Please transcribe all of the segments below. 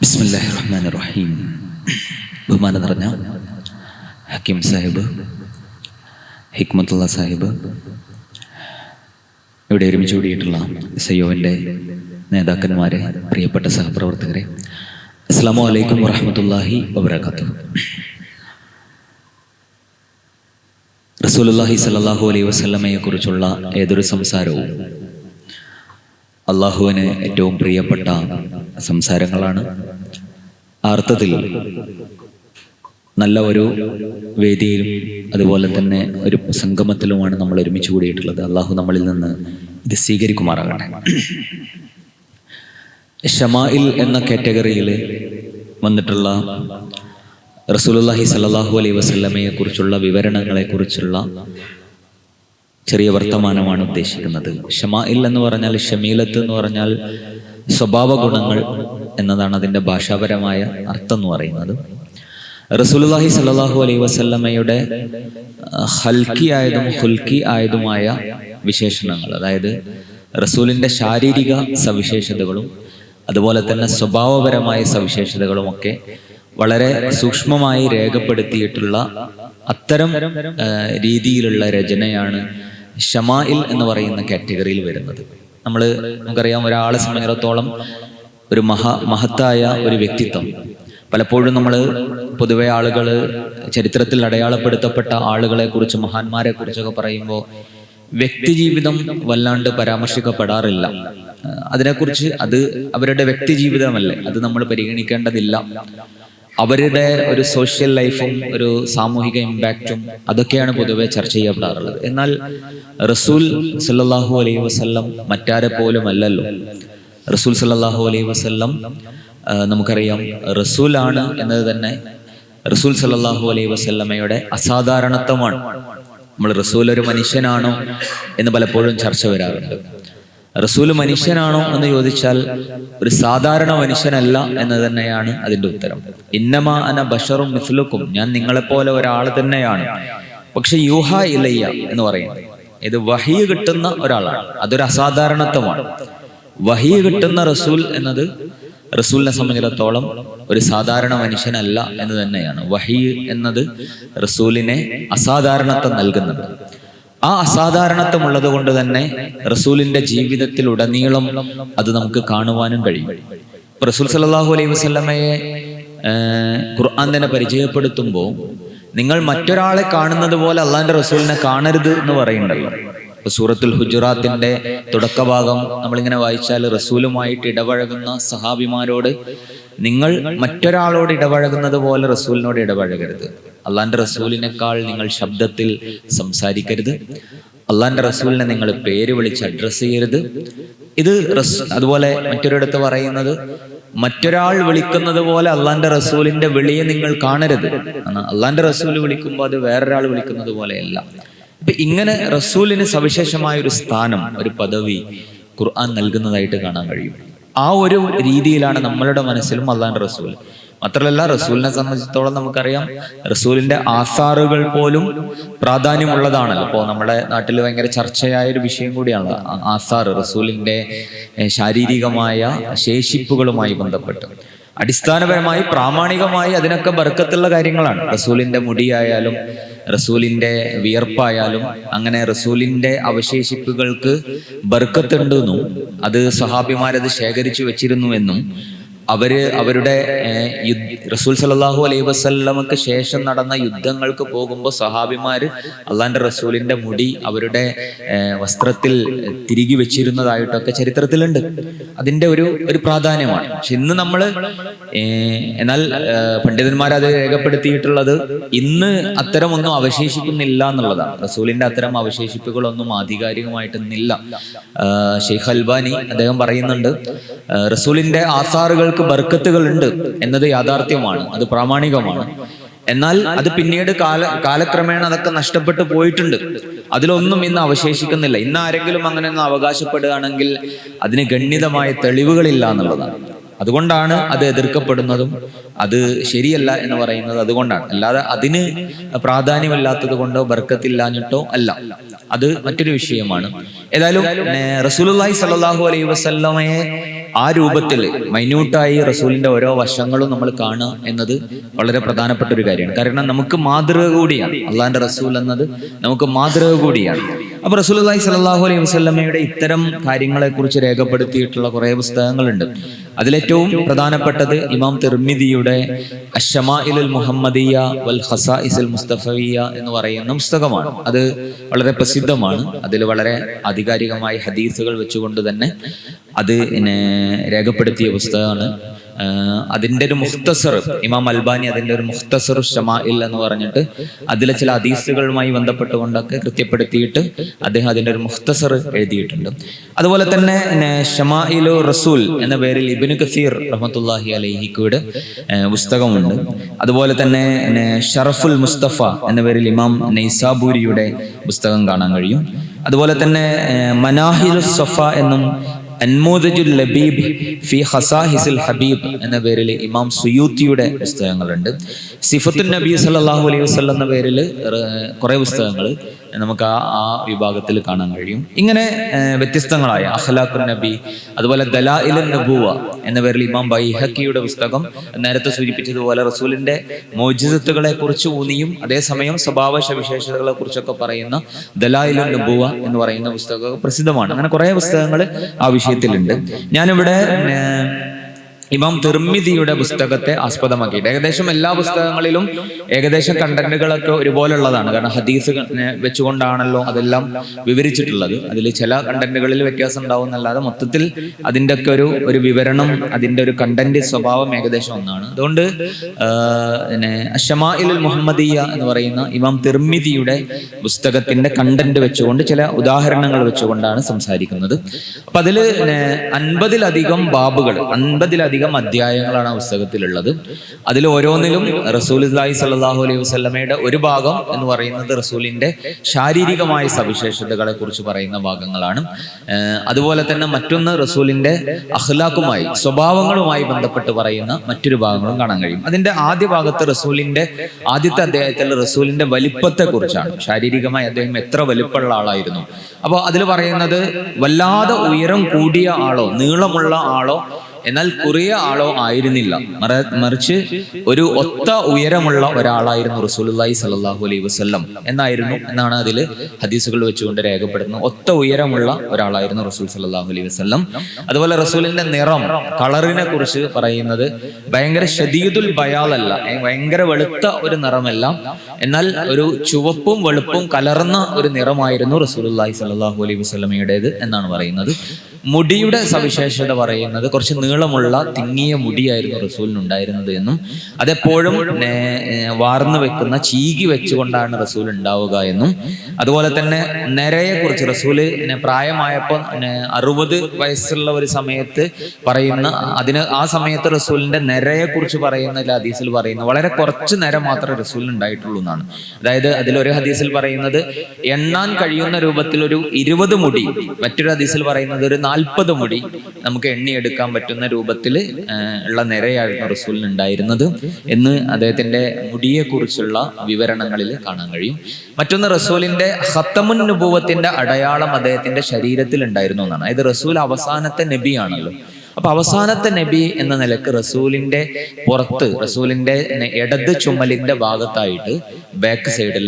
ബിസ്മില്ലാഹി റഹ്മാൻ റഹീം ബഹുമാനം നിറഞ്ഞ ഹക്കീം സാഹിബ് ഹിക്മത്തുള്ള സാഹിബ് ഇവിടെ ഒരുമിച്ച് കൂടിയിട്ടുള്ള സയ്യോവിന്റെ നേതാക്കന്മാരെ പ്രിയപ്പെട്ട സഹപ്രവർത്തകരെ അസ്സാമു അലൈക്കും വറഹമത്തല്ലാഹി വബർക്കാത്തു റസൂലുള്ളാഹി സല്ലാഹു അലൈഹി വസ്ലമയെക്കുറിച്ചുള്ള ഏതൊരു സംസാരവും അള്ളാഹുവിന് ഏറ്റവും പ്രിയപ്പെട്ട സംസാരങ്ങളാണ്. അർത്ഥത്തിൽ നല്ല ഒരു വേദിയിലും അതുപോലെ തന്നെ ഒരു സംഗമത്തിലുമാണ് നമ്മൾ ഒരുമിച്ച് കൂടിയിട്ടുള്ളത്. അള്ളാഹു നമ്മളിൽ നിന്ന് ഇത് സ്വീകരിക്കുമാറാകട്ടെ. ഷമായിൽ എന്ന കാറ്റഗറിയിൽ വന്നിട്ടുള്ള റസൂലുള്ളാഹി സല്ലാഹു അലൈഹി വസ്ലമയെ കുറിച്ചുള്ള വിവരണങ്ങളെ കുറിച്ചുള്ള ചെറിയ വർത്തമാനമാണ് ഉദ്ദേശിക്കുന്നത്. ഷമായിൽ എന്ന് പറഞ്ഞാൽ ഷമീലത്ത് എന്ന് പറഞ്ഞാൽ സ്വഭാവ ഗുണങ്ങൾ എന്നതാണ് അതിന്റെ ഭാഷാപരമായ അർത്ഥം എന്ന് പറയുന്നത്. റസൂലുള്ളാഹി സ്വല്ലല്ലാഹു അലൈഹി വസല്ലമയുടെ ഹൽക്കി ആയതും ഹുൽക്കി ആയതുമായ വിശേഷണങ്ങൾ അതായത് റസൂലിന്റെ ശാരീരിക സവിശേഷതകളും അതുപോലെ തന്നെ സ്വഭാവപരമായ സവിശേഷതകളുമൊക്കെ വളരെ സൂക്ഷ്മമായി രേഖപ്പെടുത്തിയിട്ടുള്ള അത്തരം രീതിയിലുള്ള രചനയാണ് ഷമായിൽ എന്ന് പറയുന്ന കാറ്റഗറിയിൽ വരുന്നത്. നമ്മൾ നമുക്കറിയാം ഒരാളെ സംബന്ധിച്ചിടത്തോളം ഒരു മഹാ മഹത്തായ ഒരു വ്യക്തിത്വം. പലപ്പോഴും നമ്മൾ പൊതുവെ ആളുകൾ ചരിത്രത്തിൽ അടയാളപ്പെടുത്തപ്പെട്ട ആളുകളെ കുറിച്ച് മഹാന്മാരെ കുറിച്ചൊക്കെ പറയുമ്പോൾ വ്യക്തിജീവിതം വല്ലാണ്ട് പരാമർശിക്കപ്പെടാറില്ല. അതിനെക്കുറിച്ച് അത് അവരുടെ വ്യക്തിജീവിതമല്ലേ? അത് നമ്മൾ പരിഗണിക്കേണ്ടതില്ല. അവരുടെ ഒരു സോഷ്യൽ ലൈഫും ഒരു സാമൂഹിക ഇമ്പാക്റ്റും അതൊക്കെയാണ് പൊതുവെ ചർച്ച ചെയ്യപ്പെടാറുള്ളത്. എന്നാൽ റസൂൽ സല്ലാഹു അലൈഹി വസ്ല്ലം മറ്റാരെ പോലും അല്ലല്ലോ റസൂൽ സല്ലാഹു അലൈഹി വസ്ല്ലം നമുക്കറിയാം റസൂലാണ് എന്നത് തന്നെ റസൂൽ സല്ലാഹു അലൈഹി വസല്ലമയുടെ അസാധാരണത്വമാണ്. നമ്മൾ റസൂൽ ഒരു മനുഷ്യനാണോ എന്ന് പലപ്പോഴും ചർച്ച വരാറുണ്ട്. റസൂൽ മനുഷ്യനാണോ എന്ന് ചോദിച്ചാൽ ഒരു സാധാരണ മനുഷ്യനല്ല എന്ന് തന്നെയാണ് അതിന്റെ ഉത്തരം. ഇന്നമാ അന ബഷറും മിസ്ലുക്കും. ഞാൻ നിങ്ങളെപ്പോലെ ഒരാൾ തന്നെയാണ്. പക്ഷെ യൂഹ ഇലയ്യ എന്ന് പറയുന്നത് ഇത് വഹി കിട്ടുന്ന ഒരാളാണ്. അതൊരു അസാധാരണത്വമാണ്. വഹി കിട്ടുന്ന റസൂൽ എന്നത് റസൂലിനെ സംബന്ധിച്ചിടത്തോളം ഒരു സാധാരണ മനുഷ്യനല്ല എന്ന് തന്നെയാണ്. വഹി എന്നത് റസൂലിനെ അസാധാരണത്വം നൽകുന്നുണ്ട് ആ അസാധാരണത്വമുള്ളത് കൊണ്ട് തന്നെ റസൂലിന്റെ ജീവിതത്തിൽ ഉടനീളം അത് നമുക്ക് കാണുവാനും കഴിയും. റസൂൽ സല്ലല്ലാഹു അലൈഹി വസ്ലമയെ ഖുർആൻ തന്നെ പരിചയപ്പെടുത്തുമ്പോൾ നിങ്ങൾ മറ്റൊരാളെ കാണുന്നത് പോലെ അള്ളാന്റെ റസൂലിനെ കാണരുത് എന്ന് പറയുന്നുണ്ടല്ലോ. സൂറത്തുൽ ഹുജുറാത്തിന്റെ തുടക്കഭാഗം നമ്മളിങ്ങനെ വായിച്ചാൽ റസൂലുമായിട്ട് ഇടപഴകുന്ന സഹാബിമാരോട് നിങ്ങൾ മറ്റൊരാളോട് ഇടപഴകുന്നത് പോലെ റസൂലിനോട് ഇടപഴകരുത്. അള്ളാന്റെ റസൂലിനേക്കാൾ നിങ്ങൾ ശബ്ദത്തിൽ സംസാരിക്കരുത്. അള്ളാന്റെ റസൂലിനെ നിങ്ങൾ പേര് വിളിച്ച് അഡ്രസ്സ് ചെയ്യരുത്. ഇത് അതുപോലെ മറ്റൊരിടത്ത് പറയുന്നത് മറ്റൊരാൾ വിളിക്കുന്നത് പോലെ അള്ളാന്റെ റസൂലിന്റെ വിളിയെ നിങ്ങൾ കാണരുത്. അള്ളാന്റെ റസൂൽ വിളിക്കുമ്പോൾ അത് വേറൊരാൾ വിളിക്കുന്നത് പോലെയല്ല. അപ്പൊ ഇങ്ങനെ റസൂലിന് സവിശേഷമായ ഒരു സ്ഥാനം ഒരു പദവി ഖുർആൻ നൽകുന്നതായിട്ട് കാണാൻ കഴിയും. ആ ഒരു രീതിയിലാണ് നമ്മളുടെ മനസ്സിലും അള്ളാൻ റസൂൽ മാത്രമല്ല റസൂലിനെ സംബന്ധിച്ചിടത്തോളം നമുക്കറിയാം റസൂലിന്റെ ആസാറുകൾ പോലും പ്രാധാന്യമുള്ളതാണല്ലോ. അപ്പോൾ നമ്മുടെ നാട്ടിൽ ഭയങ്കര ചർച്ചയായ ഒരു വിഷയം കൂടിയാണ് ആസാർ റസൂലിന്റെ ശാരീരികമായ ശേഷിപ്പുകളുമായി ബന്ധപ്പെട്ട്. അടിസ്ഥാനപരമായി പ്രാമാണികമായി അതിനൊക്കെ ബർക്കത്തുള്ള കാര്യങ്ങളാണ്. റസൂലിന്റെ മുടിയായാലും റസൂലിന്റെ വിയർപ്പായാലും അങ്ങനെ റസൂലിന്റെ അവശേഷിപ്പുകൾക്ക് ബർക്കത്തുണ്ടെന്നും അത് സഹാബിമാരത് ശേഖരിച്ചു വെച്ചിരുന്നു എന്നും അവർ അവരുടെ റസൂൽ സലാഹു അലൈഹി വസല്ലമക്ക് ശേഷം നടന്ന യുദ്ധങ്ങൾക്ക് പോകുമ്പോൾ സഹാബിമാര് അള്ളാന്റെ റസൂലിന്റെ മുടി അവരുടെ വസ്ത്രത്തിൽ തിരികെ വെച്ചിരുന്നതായിട്ടൊക്കെ ചരിത്രത്തിലുണ്ട്. അതിന്റെ ഒരു ഒരു പ്രാധാന്യമാണ്. പക്ഷെ ഇന്ന് നമ്മൾ എന്നാൽ പണ്ഡിതന്മാർ അത് രേഖപ്പെടുത്തിയിട്ടുള്ളത് ഇന്ന് അത്തരമൊന്നും അവശേഷിക്കുന്നില്ല എന്നുള്ളതാണ്. റസൂലിന്റെ അത്തരം അവശേഷിപ്പുകളൊന്നും ആധികാരികമായിട്ട് ഇന്നില്ല ആഹ്, ഷെയ്ഖ് അൽബാനി അദ്ദേഹം പറയുന്നുണ്ട് റസൂലിന്റെ ആസാറുകൾക്ക് ബർക്കത്തുകൾ ഉണ്ട് എന്നത് യാഥാർത്ഥ്യമാണ് അത് പ്രാമാണികമാണ്. എന്നാൽ അത് പിന്നീട് കാല കാലക്രമേണ അതൊക്കെ നഷ്ടപ്പെട്ടു പോയിട്ടുണ്ട്. അതിലൊന്നും ഇന്ന് അവശേഷിക്കുന്നില്ല. ഇന്ന് ആരെങ്കിലും അങ്ങനെ ഒന്ന് അവകാശപ്പെടുകയാണെങ്കിൽ അതിന് ഗണ്യതമായ തെളിവുകളില്ല എന്നുള്ളതാണ്. അതുകൊണ്ടാണ് അത് എതിർക്കപ്പെടുന്നതും അത് ശരിയല്ല എന്ന് പറയുന്നത് അതുകൊണ്ടാണ്. അല്ലാതെ അതിന് പ്രാധാന്യമില്ലാത്തത് കൊണ്ടോ ബർക്കത്തില്ലാഞ്ഞിട്ടോ അല്ല. അത് മറ്റൊരു വിഷയമാണ്. ഏതായാലും റസൂലുല്ലാഹി സ്വല്ലല്ലാഹു അലൈഹി വസല്ലമയെ ആ രൂപത്തിൽ മൈന്യൂട്ടായി റസൂലിന്റെ ഓരോ വശങ്ങളും നമ്മൾ കാണുക എന്നത് വളരെ പ്രധാനപ്പെട്ട ഒരു കാര്യമാണ്. കാരണം നമുക്ക് മാതൃക കൂടിയാണ്. അള്ളാഹിന്റെ റസൂൽ എന്നത് നമുക്ക് മാതൃക കൂടിയാണ്. അപ്പൊ അള്ളഹി സലാഹു അലൈഹി വസ്ലമയുടെ ഇത്തരം കാര്യങ്ങളെ കുറിച്ച് രേഖപ്പെടുത്തിയിട്ടുള്ള കുറെ പുസ്തകങ്ങളുണ്ട്. അതിലേറ്റവും പ്രധാനപ്പെട്ടത് ഇമാം തിർമിദിയുടെ അഷമാഇലുൽ മുഹമ്മദിയ വൽ മുസ്തഫവിയ എന്ന് പറയുന്ന പുസ്തകമാണ്. അത് വളരെ പ്രസിദ്ധമാണ്. അതിൽ വളരെ ആധികാരികമായ ഹദീസുകൾ വെച്ചുകൊണ്ട് തന്നെ അത് രേഖപ്പെടുത്തിയ പുസ്തകമാണ്. ആഹ് അതിന്റെ ഒരു മുഖ്തസർ ഇമാം അൽബാനി അതിന്റെ ഒരു മുഖ്തസർ ഷമാഇൽ എന്ന് പറഞ്ഞിട്ട് അതിലെ ചില അതീസുകളുമായി ബന്ധപ്പെട്ടുകൊണ്ടൊക്കെ കൃത്യപ്പെടുത്തിയിട്ട് അദ്ദേഹം അതിന്റെ ഒരു മുഖ്തസർ എഴുതിയിട്ടുണ്ട്. അതുപോലെ തന്നെ ഷമാഇലു റസൂൽ എന്ന പേരിൽ ഇബിന് കസീർ റഹമത്തുല്ലാഹി അലൈഹിക്കൂടെ പുസ്തകമുണ്ട്. അതുപോലെ തന്നെ ഷറഫുൽ മുസ്തഫ എന്ന പേരിൽ ഇമാം നൈസാബൂരിയുടെ പുസ്തകം കാണാൻ കഴിയും. അതുപോലെ തന്നെ മനാഹിൽ സഫ എന്നും അൻമോദജുൽ ലബീബ് ഫി ഹസാഹിസുൽ ഹബീബ് എന്ന പേരിൽ ഇമാം സുയൂത്തിയുടെ പുസ്തകങ്ങളുണ്ട്. സിഫത്തുൽ നബി സല്ലല്ലാഹു അലൈഹി വസല്ലം എന്ന പേരിൽ കുറേ പുസ്തകങ്ങൾ. നമുക്ക് ആ ആ വിഭാഗത്തിൽ കാണാൻ കഴിയും. ഇങ്ങനെ വ്യത്യസ്തങ്ങളായ അഖ്ലാഖുൻ നബി അതുപോലെ ദലാഇലുൻ നബുവ എന്ന പേരിൽ ഇമാം ബൈഹക്കിയുടെ പുസ്തകം നേരത്തെ സൂചിപ്പിച്ചതുപോലെ റസൂലിന്റെ മോജിസത്തുകളെ കുറിച്ച് ഊന്നിയും അതേസമയം സ്വഭാവ സവിശേഷതകളെ കുറിച്ചൊക്കെ പറയുന്ന ദലായിലുൻ നബുവ എന്ന് പറയുന്ന പുസ്തകം പ്രസിദ്ധമാണ്. അങ്ങനെ കുറെ പുസ്തകങ്ങൾ ആ വിഷയത്തിലുണ്ട്. ഞാനിവിടെ ഇമാം തിർമിതിയുടെ പുസ്തകത്തെ ആസ്പദമാക്കിയിട്ട്. ഏകദേശം എല്ലാ പുസ്തകങ്ങളിലും ഏകദേശം കണ്ടന്റുകളൊക്കെ ഒരുപോലുള്ളതാണ്. കാരണം ഹദീസ് വെച്ചുകൊണ്ടാണല്ലോ അതെല്ലാം വിവരിച്ചിട്ടുള്ളത്. അതിൽ ചില കണ്ടന്റുകളിൽ വ്യത്യാസം ഉണ്ടാവും എന്നല്ലാതെ മൊത്തത്തിൽ അതിന്റെ ഒക്കെ ഒരു ഒരു വിവരണം അതിന്റെ ഒരു കണ്ടന്റ് സ്വഭാവം ഏകദേശം ഒന്നാണ്. അതുകൊണ്ട് ഷമാ പിന്നെ മുഹമ്മദിയ എന്ന് പറയുന്ന ഇമാം തിർമിതിയുടെ പുസ്തകത്തിന്റെ കണ്ടന്റ് വെച്ചുകൊണ്ട് ചില ഉദാഹരണങ്ങൾ വെച്ചുകൊണ്ടാണ് സംസാരിക്കുന്നത്. അപ്പൊ അതിൽ അൻപതിലധികം ബാബുകൾ അൻപതിലധികം അധ്യായങ്ങളാണ് ആ പുസ്തകത്തിലുള്ളത്. അതിൽ ഓരോന്നിലും റസൂൽ സല്ലാഹു അലൈഹി വസ്ലമയുടെ ഒരു ഭാഗം എന്ന് പറയുന്നത് റസൂലിന്റെ ശാരീരികമായ സവിശേഷതകളെ കുറിച്ച് പറയുന്ന ഭാഗങ്ങളാണ്. അതുപോലെ തന്നെ മറ്റൊന്ന് റസൂലിന്റെ അഹ്ലാക്കുമായി സ്വഭാവങ്ങളുമായി ബന്ധപ്പെട്ട് പറയുന്ന മറ്റൊരു ഭാഗങ്ങളും കാണാൻ കഴിയും. അതിന്റെ ആദ്യ ഭാഗത്ത് റസൂലിന്റെ ആദ്യത്തെ അദ്ദേഹത്തിൽ റസൂലിന്റെ വലിപ്പത്തെ കുറിച്ചാണ് ശാരീരികമായി അദ്ദേഹം എത്ര വലിപ്പമുള്ള ആളായിരുന്നു. അപ്പോൾ അതിൽ പറയുന്നത് വല്ലാതെ ഉയരം കൂടിയ ആളോ നീളമുള്ള ആളോ എന്നാൽ കുറിയ ആളോ ആയിരുന്നില്ല. മറിച്ച് ഒരു ഒത്ത ഉയരമുള്ള ഒരാളായിരുന്നു റസൂലുള്ളാഹി സ്വല്ലല്ലാഹു അലൈഹി വസല്ലം എന്നായിരുന്നു എന്നാണ് അതിൽ ഹദീസുകൾ വെച്ചുകൊണ്ട് രേഖപ്പെടുന്നത് ഒത്ത ഉയരമുള്ള ഒരാളായിരുന്നു റസൂൽ സല്ലല്ലാഹു അലൈഹി വസല്ലം. അതുപോലെ റസൂലിന്റെ നിറം കളറിനെ കുറിച്ച് പറയുന്നത് ഭയങ്കര ഷദീദുൽ ബയാലല്ല ഭയങ്കര വെളുത്ത ഒരു നിറമല്ല. എന്നാൽ ഒരു ചുവപ്പും വെളുപ്പും കലർന്ന ഒരു നിറമായിരുന്നു റസൂലുള്ളാഹി സ്വല്ലല്ലാഹു അലൈഹി വസല്ലമയുടേത് എന്നാണ് പറയുന്നത്. മുടിയുടെ സവിശേഷത പറയുന്നത് കുറച്ച് നീളമുള്ള തിങ്ങിയ മുടിയായിരുന്നു റസൂലിന് ഉണ്ടായിരുന്നത് എന്നും അതെപ്പോഴും വാർന്നു വെക്കുന്ന ചീകി വെച്ചുകൊണ്ടാണ് റസൂൽ ഉണ്ടാവുക എന്നും അതുപോലെ തന്നെ നിരയെ കുറിച്ച് റസൂൽ പ്രായമായപ്പോൾ അറുപത് വയസ്സുള്ള ഒരു സമയത്ത് പറയുന്ന അതിന് ആ സമയത്ത് റസൂലിന്റെ നിരയെ കുറിച്ച് പറയുന്ന ഹദീസിൽ പറയുന്ന വളരെ കുറച്ച് നിര മാത്രമേ റസൂലിന് ഉണ്ടായിട്ടുള്ളൂ എന്നാണ്. അതായത് അതിലൊരു ഹദീസിൽ പറയുന്നത് എണ്ണാൻ കഴിയുന്ന രൂപത്തിൽ ഒരു ഇരുപത് മുടി മറ്റൊരു ഹദീസിൽ പറയുന്നത് ഒരു നാൽപ്പത് മുടി നമുക്ക് എണ്ണിയെടുക്കാൻ പറ്റുന്ന രൂപത്തിൽ ഉള്ള നിരയായിരുന്നു റസൂലിന് ഉണ്ടായിരുന്നത് എന്ന് അദ്ദേഹത്തിന്റെ മുടിയെക്കുറിച്ചുള്ള വിവരണങ്ങളിൽ കാണാൻ കഴിയും. മറ്റൊന്ന് റസൂലിന്റെ ഹത്തമുൻ നുബൂവത്തിന്റെ അടയാളം അദ്ദേഹത്തിന്റെ ശരീരത്തിൽ ഉണ്ടായിരുന്നു എന്നാണ്. അതായത് റസൂൽ അവസാനത്തെ നബിയാണല്ലോ. അപ്പൊ അവസാനത്തെ നബി എന്ന നിലയ്ക്ക് റസൂലിന്റെ പുറത്ത് റസൂലിന്റെ ഇടത് ചുമലിന്റെ ഭാഗത്തായിട്ട് ബാക്ക് സൈഡിൽ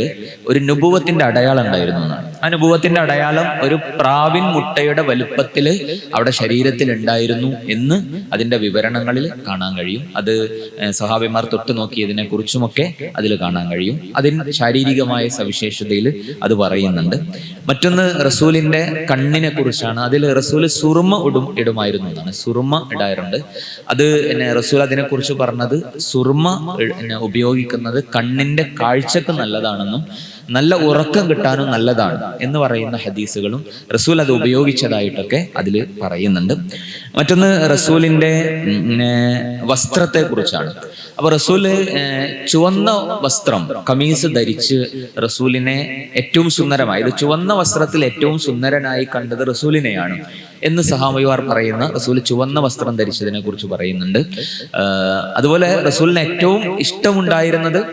ഒരു നുബുവത്തിന്റെ അടയാളം ഉണ്ടായിരുന്നു. എന്നാണ് ആ നുബുവത്തിന്റെ അടയാളം ഒരു പ്രാവിൻ മുട്ടയുടെ വലുപ്പത്തിൽ അവിടെ ശരീരത്തിൽ ഉണ്ടായിരുന്നു എന്ന് അതിന്റെ വിവരണങ്ങളിൽ കാണാൻ കഴിയും. അത് സഹാബിമാർ തൊട്ട് നോക്കിയതിനെ കുറിച്ചുമൊക്കെ അതിൽ കാണാൻ കഴിയും. അതിന് ശാരീരികമായ സവിശേഷതയിൽ അത് പറയുന്നുണ്ട്. മറ്റൊന്ന് റസൂലിന്റെ കണ്ണിനെ കുറിച്ചാണ്. അതിൽ റസൂൽ സുറുമ ഇടും ഇടുമായിരുന്നു എന്നാണ്. സുറുമ ഇടാറുണ്ട്. അത് പിന്നെ റസൂൽ അതിനെ കുറിച്ച് പറഞ്ഞത് സുർമ ഉപയോഗിക്കുന്നത് കണ്ണിന്റെ കാഴ്ചക്ക് നല്ലതാണെന്നും നല്ല ഉറക്കം കിട്ടാനും നല്ലതാണ് എന്ന് പറയുന്ന ഹദീസുകളും റസൂൽ അത് ഉപയോഗിച്ചതായിട്ടൊക്കെ അതിൽ പറയുന്നുണ്ട്. മറ്റൊന്ന് റസൂലിന്റെ വസ്ത്രത്തെ കുറിച്ചാണ് അപ്പൊ റസൂൽ ചുവന്ന വസ്ത്രം കമീസ് ധരിച്ച് റസൂലിനെ ഏറ്റവും സുന്ദരമായത് ചുവന്ന വസ്ത്രത്തിൽ ഏറ്റവും സുന്ദരനായി കണ്ടത് റസൂലിനെയാണ് എന്ന് സഹാബിമാർ പറയുന്ന റസൂൽ ചുവന്ന വസ്ത്രം ധരിച്ചതിനെ കുറിച്ച് പറയുന്നുണ്ട് അതുപോലെ റസൂലിന് ഏറ്റവും ഇഷ്ടമുണ്ടായിരുന്നത്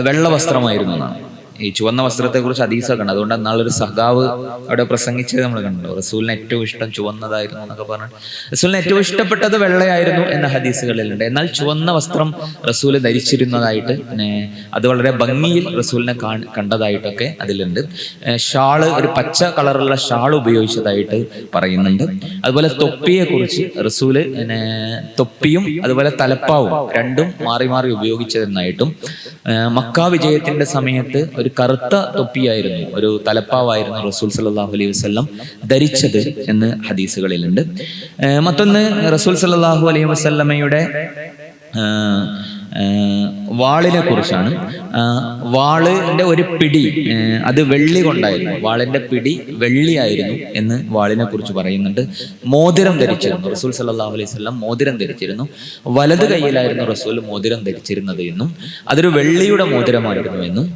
വെള്ള വസ്ത്രമായിരുന്നു എന്നാണ്. ഈ ചുവന്ന വസ്ത്രത്തെ കുറിച്ച് ഹദീസൊക്കെ കണ്ടു. അതുകൊണ്ട് നാളൊരു സഹാവ് അവിടെ പ്രസംഗിച്ചത് നമ്മൾ കണ്ടു. റസൂലിന് ഏറ്റവും ഇഷ്ടം ചുവന്നതായിരുന്നു എന്നൊക്കെ പറഞ്ഞു റസൂലിന് ഏറ്റവും ഇഷ്ടപ്പെട്ടത് വെള്ളയായിരുന്നു എന്ന ഹദീസുകളിലുണ്ട്. എന്നാൽ ചുവന്ന വസ്ത്രം റസൂൽ ധരിച്ചിരുന്നതായിട്ട് പിന്നെ അത് വളരെ ഭംഗിയിൽ റസൂലിനെ കണ്ടതായിട്ടൊക്കെ അതിലുണ്ട്. ഷാൾ ഒരു പച്ച കളറുള്ള ഷാൾ ഉപയോഗിച്ചതായിട്ട് പറയുന്നുണ്ട്. അതുപോലെ തൊപ്പിയെ കുറിച്ച് റസൂൽ പിന്നെ തൊപ്പിയും അതുപോലെ തലപ്പാവും രണ്ടും മാറി മാറി ഉപയോഗിച്ചതെന്നായിട്ടും മക്ക വിജയത്തിന്റെ സമയത്ത് ഒരു കറുത്ത തൊപ്പിയായിരുന്നു. ഒരു തലപ്പാവായിരുന്നു റസൂൽ സല്ലാഹു അലൈഹി വസ്ലം ധരിച്ചത് എന്ന് ഹദീസുകളിലുണ്ട്. മറ്റൊന്ന് റസൂൽ സല്ലാഹു അലൈഹി വസ്ലമയുടെ വാളിനെ കുറിച്ചാണ്. വാളിന്റെ ഒരു പിടി അത് വെള്ളി കൊണ്ടായിരുന്നു. വാളിന്റെ പിടി വെള്ളിയായിരുന്നു എന്ന് വാളിനെ കുറിച്ച് പറയുന്നുണ്ട്. മോതിരം ധരിച്ചിരുന്നു. റസൂൽ സല്ലല്ലാഹു അലൈഹി വസല്ലം മോതിരം ധരിച്ചിരുന്നു. വലത് കൈയിലായിരുന്നു റസൂൽ മോതിരം ധരിച്ചിരുന്നത് എന്നും അതൊരു വെള്ളിയുടെ മോതിരമായിരുന്നു എന്നും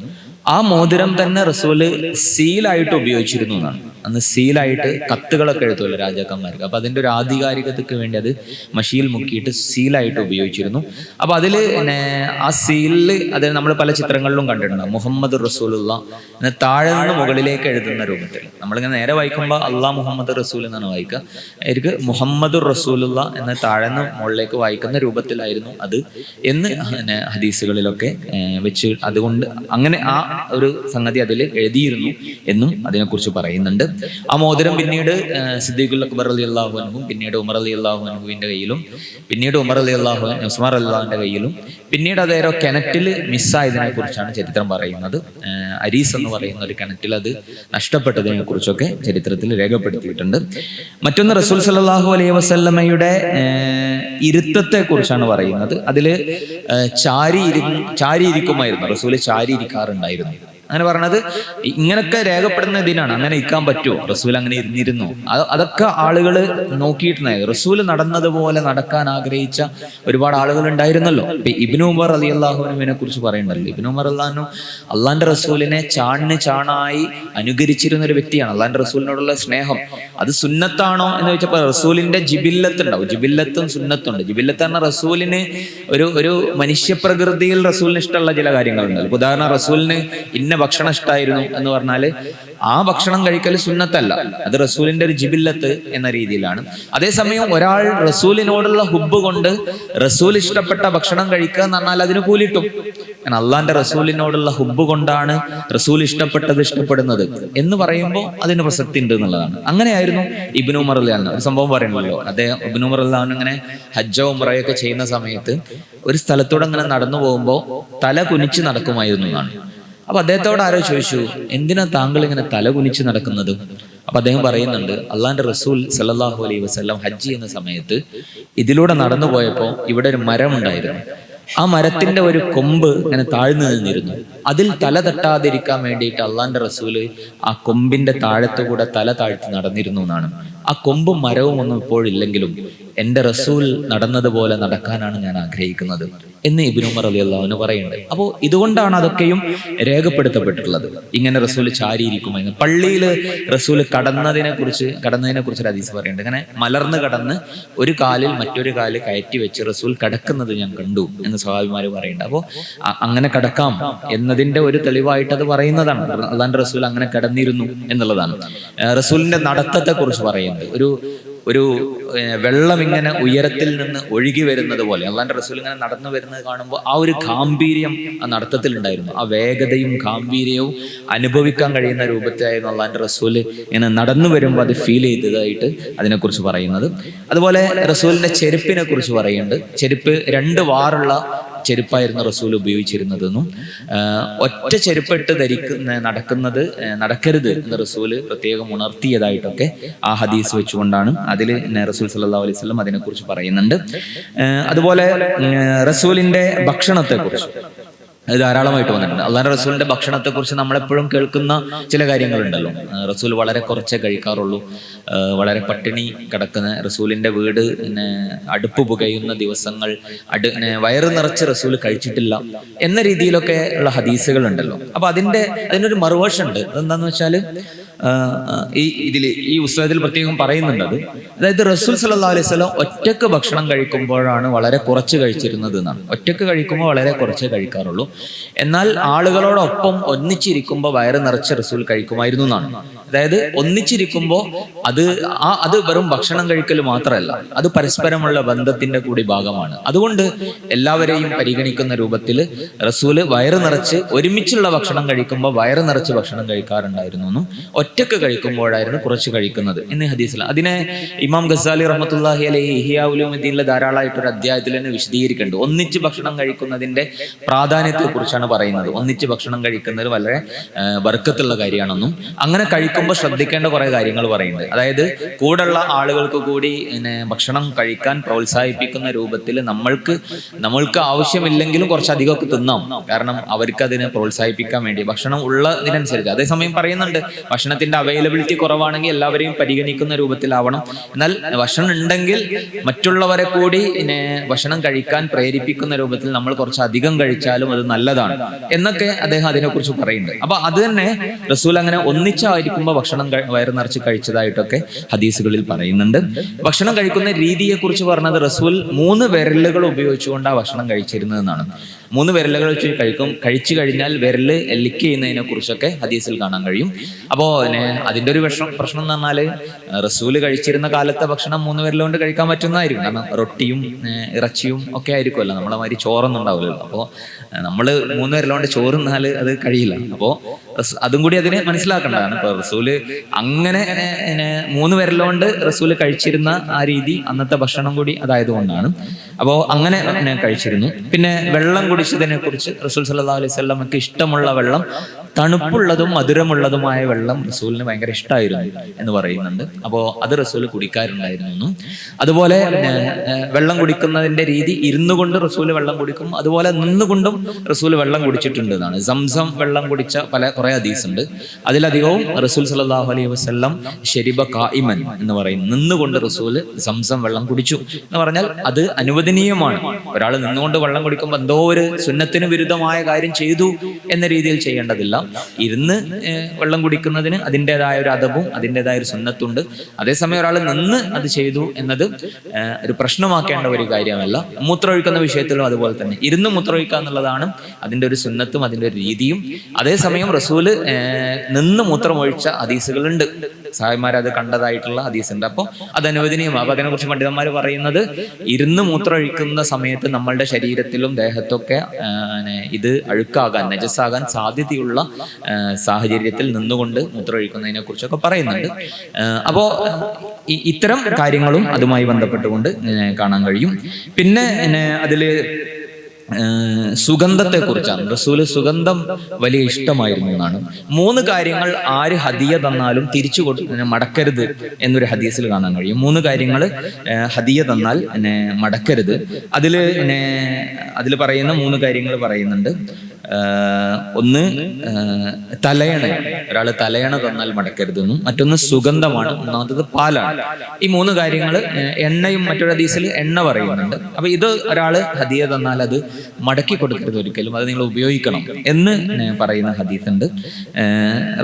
ആ മോതിരം തന്നെ റസൂൽ സീലായിട്ട് ഉപയോഗിച്ചിരുന്നു എന്നാണ്. അന്ന് സീലായിട്ട് കത്തുകളൊക്കെ എഴുതുമല്ലോ രാജാക്കന്മാർക്ക്. അപ്പൊ അതിന്റെ ഒരു ആധികാരികതയ്ക്ക് വേണ്ടി അത് മഷിയിൽ മുക്കിയിട്ട് സീലായിട്ട് ഉപയോഗിച്ചിരുന്നു. അപ്പൊ അതിൽ പിന്നെ ആ സീലിൽ അത് നമ്മൾ പല ചിത്രങ്ങളിലും കണ്ടിട്ടുണ്ട്. മുഹമ്മദ് റസൂലുള്ള എന്ന താഴെ നിന്ന് മുകളിലേക്ക് എഴുതുന്ന രൂപത്തിൽ. നമ്മളിങ്ങനെ നേരെ വായിക്കുമ്പോൾ അള്ളാ മുഹമ്മദ് റസൂൽ എന്നാണ് വായിക്കുക. എനിക്ക് മുഹമ്മദ് റസൂലുള്ള എന്ന താഴെ നിന്ന് മുകളിലേക്ക് വായിക്കുന്ന രൂപത്തിലായിരുന്നു അത് എന്ന് ഹദീസുകളിലൊക്കെ വെച്ച് അതുകൊണ്ട് അങ്ങനെ ആ ഒരു സംഗതി അതിൽ എഴുതിയിരുന്നു എന്നും അതിനെക്കുറിച്ച് പറയുന്നുണ്ട്. ആ മോതിരം പിന്നീട് സിദ്ദീഖുൽ അക്ബർ അലി അള്ളാഹു പിന്നീട് ഉമർ അലി അള്ളാഹു അൻഹുവിന്റെ കയ്യിലും പിന്നീട് ഉമർ അലി അള്ളാഹു ഉസ്മാർ അള്ളാഹുവിന്റെ കയ്യിലും പിന്നീട് അതേരോ കിണറ്റിൽ മിസ്സായതിനെ കുറിച്ചാണ് ചരിത്രം പറയുന്നത്. അരീസ് എന്ന് പറയുന്ന ഒരു കിണറ്റിൽ അത് നഷ്ടപ്പെട്ടതിനെ കുറിച്ചൊക്കെ ചരിത്രത്തിൽ രേഖപ്പെടുത്തിയിട്ടുണ്ട്. മറ്റൊന്ന് റസൂൽ സല്ലല്ലാഹു അലൈഹി വസല്ലമയുടെ ഇരുത്തത്തെ കുറിച്ചാണ് പറയുന്നത്. അതിൽ ചാരി ചാരി ഇരിക്കുമായിരുന്നു റസൂൽ ചാരി ഇരിക്കാറുണ്ടായിരുന്നു അങ്ങനെ പറഞ്ഞത് ഇങ്ങനൊക്കെ രേഖപ്പെടുന്ന ഇതിനാണ്. അങ്ങനെ ഇരിക്കാൻ പറ്റുമോ? റസൂൽ അങ്ങനെ ഇരുന്നിരുന്നു? അത് അതൊക്കെ ആളുകൾ നോക്കിയിട്ടുണ്ടായി. റസൂൽ നടന്നതുപോലെ നടക്കാൻ ആഗ്രഹിച്ച ഒരുപാട് ആളുകൾ ഉണ്ടായിരുന്നല്ലോ. ഇബ്നു ഉമർ അലി അള്ളാഹുവിനെ കുറിച്ച് പറയണ്ടല്ലോ ഇബിനു ഉമർ അള്ളഹാനു അള്ളാന്റെ റസൂലിനെ ചാണിന് ചാണായി അനുകരിച്ചിരുന്ന ഒരു വ്യക്തിയാണ്. അള്ളാന്റെ റസൂലിനോടുള്ള സ്നേഹം. അത് സുന്നത്താണോ എന്ന് ചോദിച്ചപ്പോൾ റസൂലിന്റെ ജിബില്ലത്ത് ഉണ്ടാവും ജിബില്ലത്തും സുന്നത്തുണ്ട്. ജിബില്ലത്ത് പറഞ്ഞ റസൂലിന് ഒരു ഒരു മനുഷ്യപ്രകൃതിയിൽ റസൂലിന് ഇഷ്ടമുള്ള ചില കാര്യങ്ങളുണ്ട്. ഉദാഹരണം റസൂലിന് ഇന്ന ഭക്ഷണം ഇഷ്ടമായിരുന്നു എന്ന് പറഞ്ഞാൽ ആ ഭക്ഷണം കഴിക്കൽ സുന്നത്തല്ല. അത് റസൂലിന്റെ ഒരു ജിബില്ലത്ത് എന്ന രീതിയിലാണ്. അതേസമയം ഒരാൾ റസൂലിനോടുള്ള ഹുബ് കൊണ്ട് റസൂൽ ഇഷ്ടപ്പെട്ട ഭക്ഷണം കഴിക്കുക എന്ന് പറഞ്ഞാൽ അതിന് കൂലിട്ടും. കാരണം അള്ളാന്റെ റസൂലിനോടുള്ള ഹുബ് കൊണ്ടാണ് റസൂൽ ഇഷ്ടപ്പെട്ടത് ഇഷ്ടപ്പെടുന്നത് എന്ന് പറയുമ്പോൾ അതിന് പ്രസക്തി ഉണ്ട് എന്നുള്ളതാണ്. അങ്ങനെയായിരുന്നു ഇബിനു ഉമർ അല്ലാൻ ഒരു സംഭവം പറയുമല്ലോ അദ്ദേഹം ഇബിനു ഉമർ അല്ലാൻ ഇങ്ങനെ ഹജ്ജോ ഉമറയൊക്കെ ചെയ്യുന്ന സമയത്ത് ഒരു സ്ഥലത്തൂടെ ഇങ്ങനെ നടന്നു പോകുമ്പോൾ തല കുനിച്ച് നടക്കുമായിരുന്നു എന്നാണ്. അപ്പൊ അദ്ദേഹത്തോട് ആരോ ചോദിച്ചു എന്തിനാ താങ്കൾ ഇങ്ങനെ തല കുനിച്ച് നടക്കുന്നത്? അപ്പൊ അദ്ദേഹം പറയുന്നുണ്ട് അള്ളാന്റെ റസൂൽ സല്ലാഹു അലൈഹി വസല്ലം ഹജ്ജ് ചെയ്യുന്ന സമയത്ത് ഇതിലൂടെ നടന്നു പോയപ്പോൾ ഇവിടെ ഒരു മരം ഉണ്ടായിരുന്നു ആ മരത്തിന്റെ ഒരു കൊമ്പ് ഇങ്ങനെ താഴ്ന്നു നിന്നിരുന്നു. അതിൽ തല തട്ടാതിരിക്കാൻ വേണ്ടിയിട്ട് അള്ളാന്റെ റസൂൽ ആ കൊമ്പിന്റെ താഴത്തുകൂടെ തല താഴ്ത്തി നടന്നിരുന്നു എന്നാണ് ആ കൊമ്പും മരവും ഒന്നും ഇപ്പോഴില്ലെങ്കിലും എന്റെ റസൂൽ നടന്നതുപോലെ നടക്കാനാണ് ഞാൻ ആഗ്രഹിക്കുന്നത് എന്ന് ഇബിൻ ഉമർ അലി അള്ളാഹുന് പറയുന്നുണ്ട്. അപ്പോൾ ഇതുകൊണ്ടാണ് അതൊക്കെയും രേഖപ്പെടുത്തപ്പെട്ടിട്ടുള്ളത്. ഇങ്ങനെ റസൂൽ ചാരിയിരിക്കുമായിരുന്നു പള്ളിയിൽ റസൂൽ കടന്നതിനെ കുറിച്ച് കടന്നതിനെ കുറിച്ച് ഹദീസ് പറയുന്നുണ്ട്. ഇങ്ങനെ മലർന്ന് കടന്ന് ഒരു കാലിൽ മറ്റൊരു കാലിൽ കയറ്റി വെച്ച് റസൂൽ കടക്കുന്നത് ഞാൻ കണ്ടു എന്ന് സ്വാഭാവികമാർ പറയുന്നുണ്ട്. അപ്പോൾ അങ്ങനെ കടക്കാം എന്നതിന്റെ ഒരു തെളിവായിട്ട് അത് പറയുന്നതാണ്. അതാണ് റസൂൽ അങ്ങനെ കടന്നിരുന്നു എന്നുള്ളതാണ്. റസൂലിന്റെ നടത്തത്തെ കുറിച്ച് പറയുന്നത് ഒരു ഒരു വെള്ളം ഇങ്ങനെ ഉയരത്തിൽ നിന്ന് ഒഴുകി വരുന്നത് പോലെ അള്ളാന്റെ റസൂൽ ഇങ്ങനെ നടന്നു വരുന്നത് കാണുമ്പോൾ ആ ഒരു ഗാംഭീര്യം ആ നടത്തത്തിൽ ഉണ്ടായിരുന്നു ആ വേഗതയും ഗാംഭീര്യവും അനുഭവിക്കാൻ കഴിയുന്ന രൂപത്തിലായിരുന്നു അള്ളാന്റെ റസൂൽ ഇങ്ങനെ നടന്നു വരുമ്പോൾ അത് ഫീൽ ചെയ്തതായിട്ട് അതിനെക്കുറിച്ച് പറയുന്നത്. അതുപോലെ റസൂലിന്റെ ചെരുപ്പിനെ കുറിച്ച് പറയുന്നുണ്ട്. ചെരുപ്പ് രണ്ട് വാറുള്ള ചെരുപ്പായിരുന്നു റസൂൽ ഉപയോഗിച്ചിരുന്നതെന്നും ഒറ്റ ചെരുപ്പിട്ട് ധരിക്കുന്ന നടക്കുന്നത് നടക്കരുത് എന്ന് റസൂൽ പ്രത്യേകം ഉണർത്തിയതായിട്ടൊക്കെ ആ ഹദീസ് വെച്ചുകൊണ്ടാണ് അതിൽ റസൂൽ സല്ലല്ലാഹു അലൈഹി വസല്ലം അതിനെക്കുറിച്ച് പറയുന്നുണ്ട്. അതുപോലെ റസൂലിന്റെ ഭക്ഷണത്തെ കുറിച്ച് അത് ധാരാളമായിട്ട് വന്നിട്ടുണ്ട്. അള്ളാഹ് റസൂലിന്റെ ഭക്ഷണത്തെ കുറിച്ച് നമ്മളെപ്പോഴും കേൾക്കുന്ന ചില കാര്യങ്ങളുണ്ടല്ലോ. റസൂൽ വളരെ കുറച്ചേ കഴിക്കാറുള്ളൂ. വളരെ പട്ടിണി കിടക്കുന്ന റസൂലിന്റെ വീട് പിന്നെ അടുപ്പ് പുകയുന്ന ദിവസങ്ങൾ അടു വയറ് നിറച്ച് റസൂൽ കഴിച്ചിട്ടില്ല എന്ന രീതിയിലൊക്കെ ഉള്ള ഹദീസുകൾ ഉണ്ടല്ലോ അപ്പൊ അതിന്റെ അതിനൊരു മറുവശുണ്ട് അതെന്താന്ന് ആ, ഈ ഇതിൽ ഈ പുസ്തകത്തിൽ പ്രത്യേകം പറയുന്നുണ്ട് അത് അതായത് റസൂൽ സല്ലല്ലാഹു അലൈഹി സ്വലം ഒറ്റയ്ക്ക് ഭക്ഷണം കഴിക്കുമ്പോഴാണ് വളരെ കുറച്ച് കഴിച്ചിരുന്നത് എന്നാണ്. ഒറ്റയ്ക്ക് കഴിക്കുമ്പോൾ വളരെ കുറച്ച് കഴിക്കാറുള്ളൂ. എന്നാൽ ആളുകളോടൊപ്പം ഒന്നിച്ചിരിക്കുമ്പോൾ വയറ് നിറച്ച് റസൂൽ കഴിക്കുമായിരുന്നു എന്നാണ്. അതായത് ഒന്നിച്ചിരിക്കുമ്പോൾ അത് ആ അത് വെറും ഭക്ഷണം കഴിക്കൽ മാത്രമല്ല അത് പരസ്പരമുള്ള ബന്ധത്തിന്റെ കൂടി ഭാഗമാണ്. അതുകൊണ്ട് എല്ലാവരെയും പരിഗണിക്കുന്ന രൂപത്തിൽ റസൂൽ വയറ് നിറച്ച് ഒരുമിച്ചുള്ള ഭക്ഷണം കഴിക്കുമ്പോൾ വയറ് നിറച്ച് ഭക്ഷണം കഴിക്കാറുണ്ടായിരുന്നു എന്നും ഒറ്റയ്ക്ക് കഴിക്കുമ്പോഴായിരുന്നു കുറച്ച് കഴിക്കുന്നത്. എന്ന് ഹദീസിൽ അതിനെ ഇമാം ഗസാലി റഹ്മത്തുല്ലാഹി അലൈഹി ഇഹിയാവുലുമദ്ദീനിലെ ധാരാളമായിട്ടൊരു അധ്യായത്തിൽ തന്നെ വിശദീകരിക്കുന്നുണ്ട്. ഒന്നിച്ച് ഭക്ഷണം കഴിക്കുന്നതിന്റെ പ്രാധാന്യത്തെ കുറിച്ചാണ് പറയുന്നത്. ഒന്നിച്ച് ഭക്ഷണം കഴിക്കുന്നത് വളരെ വർക്കത്തുള്ള കാര്യമാണെന്നും അങ്ങനെ കഴിക്കുമ്പോൾ ശ്രദ്ധിക്കേണ്ട കുറേ കാര്യങ്ങൾ പറയുന്നത് അതായത് കൂടെയുള്ള ആളുകൾക്ക് കൂടി ഭക്ഷണം കഴിക്കാൻ പ്രോത്സാഹിപ്പിക്കുന്ന രൂപത്തിൽ നമ്മൾക്ക് നമ്മൾക്ക് ആവശ്യമില്ലെങ്കിലും കുറച്ചധികമൊക്കെ തിന്നാം. കാരണം അവർക്ക് അതിനെ പ്രോത്സാഹിപ്പിക്കാൻ വേണ്ടി ഭക്ഷണം ഉള്ളതിനനുസരിച്ച്. അതേസമയം പറയുന്നുണ്ട് ഭക്ഷണത്തിന്റെ അവൈലബിലിറ്റി കുറവാണെങ്കിൽ എല്ലാവരെയും പരിഗണിക്കുന്ന രൂപത്തിലാവണം. എന്നാൽ ഭക്ഷണം ഉണ്ടെങ്കിൽ മറ്റുള്ളവരെ കൂടി ഭക്ഷണം കഴിക്കാൻ പ്രേരിപ്പിക്കുന്ന രൂപത്തിൽ നമ്മൾ കുറച്ച് അധികം കഴിച്ചാലും അത് നല്ലതാണ്. എന്നൊക്കെ അദ്ദേഹം അതിനെക്കുറിച്ച് പറയുന്നുണ്ട്. അപ്പൊ അത് തന്നെ റസൂൽ അങ്ങനെ ഒന്നിച്ചായിരിക്കുമ്പോൾ ഭക്ഷണം വയറ് നിറച്ച് കഴിച്ചതായിട്ടൊക്കെ ഹദീസുകളിൽ പറയുന്നുണ്ട്. ഭക്ഷണം കഴിക്കുന്ന രീതിയെക്കുറിച്ച് പറഞ്ഞത് റസൂൽ മൂന്ന് വിരലുകൾ ഉപയോഗിച്ചുകൊണ്ട് ആ ഭക്ഷണം കഴിച്ചിരുന്നതെന്നാണ്. മൂന്ന് വിരലുകൾ വെച്ച് കഴിക്കും കഴിച്ചു കഴിഞ്ഞാൽ വിരൽ ലിക്ക് ചെയ്യുന്നതിനെ കുറിച്ചൊക്കെ ഹദീസിൽ കാണാൻ കഴിയും. അപ്പോ അതിന്റെ ഒരു വിഷം പ്രശ്നം എന്ന് പറഞ്ഞാൽ റസൂൽ കഴിച്ചിരുന്ന കാലത്തെ ഭക്ഷണം മൂന്ന് വിരൽ കൊണ്ട് കഴിക്കാൻ പറ്റുന്നതായിരിക്കും. കാരണം റൊട്ടിയും ഇറച്ചിയും ഒക്കെ ആയിരിക്കുമല്ലോ. നമ്മളെ മാതിരി ചോറൊന്നും ഉണ്ടാവില്ലല്ലോ. അപ്പോ നമ്മൾ മൂന്ന് വിരലുകൊണ്ട് ചോറ് തിന്നാൽ അത് കഴിയില്ല. അപ്പോൾ അതും കൂടി അതിനെ മനസ്സിലാക്കേണ്ടതാണ്. ഇപ്പൊ റസൂൽ അങ്ങനെ മൂന്ന് വിരലുകൊണ്ട് റസൂൽ കഴിച്ചിരുന്ന ആ രീതി അന്നത്തെ ഭക്ഷണം കൂടി അതായത് കൊണ്ടാണ്. അപ്പോൾ അങ്ങനെ കഴിച്ചിരുന്നു. പിന്നെ വെള്ളം കുടിച്ചതിനെ കുറിച്ച് റസൂൽ സല്ലാ അലൈഹി വസല്ലമക്ക് ഇഷ്ടമുള്ള വെള്ളം തണുപ്പുള്ളതും മധുരമുള്ളതുമായ വെള്ളം റസൂലിന് ഭയങ്കര ഇഷ്ടമായിരുന്നു എന്ന് പറയുന്നുണ്ട്. അപ്പോൾ അത് റസൂൽ കുടിക്കാറുണ്ടായിരുന്നു. അതുപോലെ വെള്ളം കുടിക്കുന്നതിന്റെ രീതി ഇരുന്നു കൊണ്ട് റസൂൽ വെള്ളം കുടിക്കും. അതുപോലെ നിന്നുകൊണ്ടും റസൂൽ വെള്ളം കുടിച്ചിട്ടുണ്ട് എന്നാണ്. സംസം വെള്ളം കുടിച്ച പല കുറെ ഹദീസ് ഉണ്ട് അതിലധികവും റസൂൽ സല്ലല്ലാഹു അലൈഹി വസ്ലം ഷെരിബ കായിമൻ എന്ന് പറയും നിന്നുകൊണ്ട് റസൂൽ സംസം വെള്ളം കുടിച്ചു എന്ന് പറഞ്ഞാൽ അത് അനുവദനീയമാണ്. ഒരാൾ നിന്നുകൊണ്ട് വെള്ളം കുടിക്കുമ്പോൾ എന്തോ ഒരു സുന്നത്തിന് വിരുദ്ധമായ കാര്യം ചെയ്തു എന്ന രീതിയിൽ ചെയ്യേണ്ടതില്ല. ഇരുന്ന് വെള്ളം കുടിക്കുന്നതിന് അതിന്റെതായ ഒരു അദബും അതിന്റെതായ ഒരു സുന്നത്തുണ്ട്. അതേസമയം ഒരാൾ നിന്ന് അത് ചെയ്തു എന്നത് ഒരു പ്രശ്നമാക്കേണ്ട ഒരു കാര്യമല്ല. മൂത്രമൊഴിക്കുന്ന വിഷയത്തിലും അതുപോലെ തന്നെ. ഇരുന്ന് മൂത്രമൊഴിക്കുക എന്നുള്ളതാണ് അതിന്റെ ഒരു സുന്നത്തും അതിന്റെ ഒരു രീതിയും. അതേസമയം റസൂൽ നിന്ന് മൂത്രമൊഴിച്ച ഹദീസുകളുണ്ട്. സാഹിമാർ അത് കണ്ടതായിട്ടുള്ള ഹദീസ് ഉണ്ട് അപ്പോൾ അത് അനുവദനീയമാണ് അപ്പൊ അതിനെക്കുറിച്ച് പണ്ഡിതന്മാർ പറയുന്നത് ഇരുന്ന് മൂത്രമൊഴിക്കുന്ന സമയത്ത് നമ്മളുടെ ശരീരത്തിലും ദേഹത്തൊക്കെ ഇത് അഴുക്കാകാൻ നജസ്സാകാൻ സാധ്യതയുള്ള സാഹചര്യത്തിൽ നിന്നുകൊണ്ട് മൂത്രമൊഴിക്കുന്നതിനെ കുറിച്ചൊക്കെ പറയുന്നുണ്ട്. അപ്പോൾ അപ്പോ ഇത്തരം കാര്യങ്ങളും അതുമായി ബന്ധപ്പെട്ടുകൊണ്ട് കാണാൻ കഴിയും. പിന്നെ പിന്നെ അതിൽ സുഗന്ധത്തെ കുറിച്ചാണ് റസൂൽ സുഗന്ധം വലിയ ഇഷ്ടമായിരുന്നു എന്നാണ്. മൂന്ന് കാര്യങ്ങൾ ആര് ഹദിയ തന്നാലും തിരിച്ചു കൊടു മടക്കരുത് എന്നൊരു ഹദീസിൽ കാണാൻ കഴിയും. മൂന്ന് കാര്യങ്ങൾ ഹദിയ തന്നാൽ മടക്കരുത്. അതിൽ അതിൽ പറയുന്ന മൂന്ന് കാര്യങ്ങൾ പറയുന്നുണ്ട്. ഒന്ന് തലയണ. ഒരാൾ തലയണ തന്നാൽ മടക്കരുതെന്നും മറ്റൊന്ന് സുഗന്ധമാണ് ഒന്നാമത്തത് പാലാണ്. ഈ മൂന്ന് കാര്യങ്ങൾ എണ്ണയും മറ്റൊരു ഹദീസിൽ എണ്ണ പറയുന്നുണ്ട്. അപ്പൊ ഇത് ഒരാൾ ഹദിയ തന്നാൽ അത് മടക്കി കൊടുക്കരുത് ഒരിക്കലും അത് നിങ്ങൾ ഉപയോഗിക്കണം എന്ന് പറയുന്ന ഹദീസ് ഉണ്ട്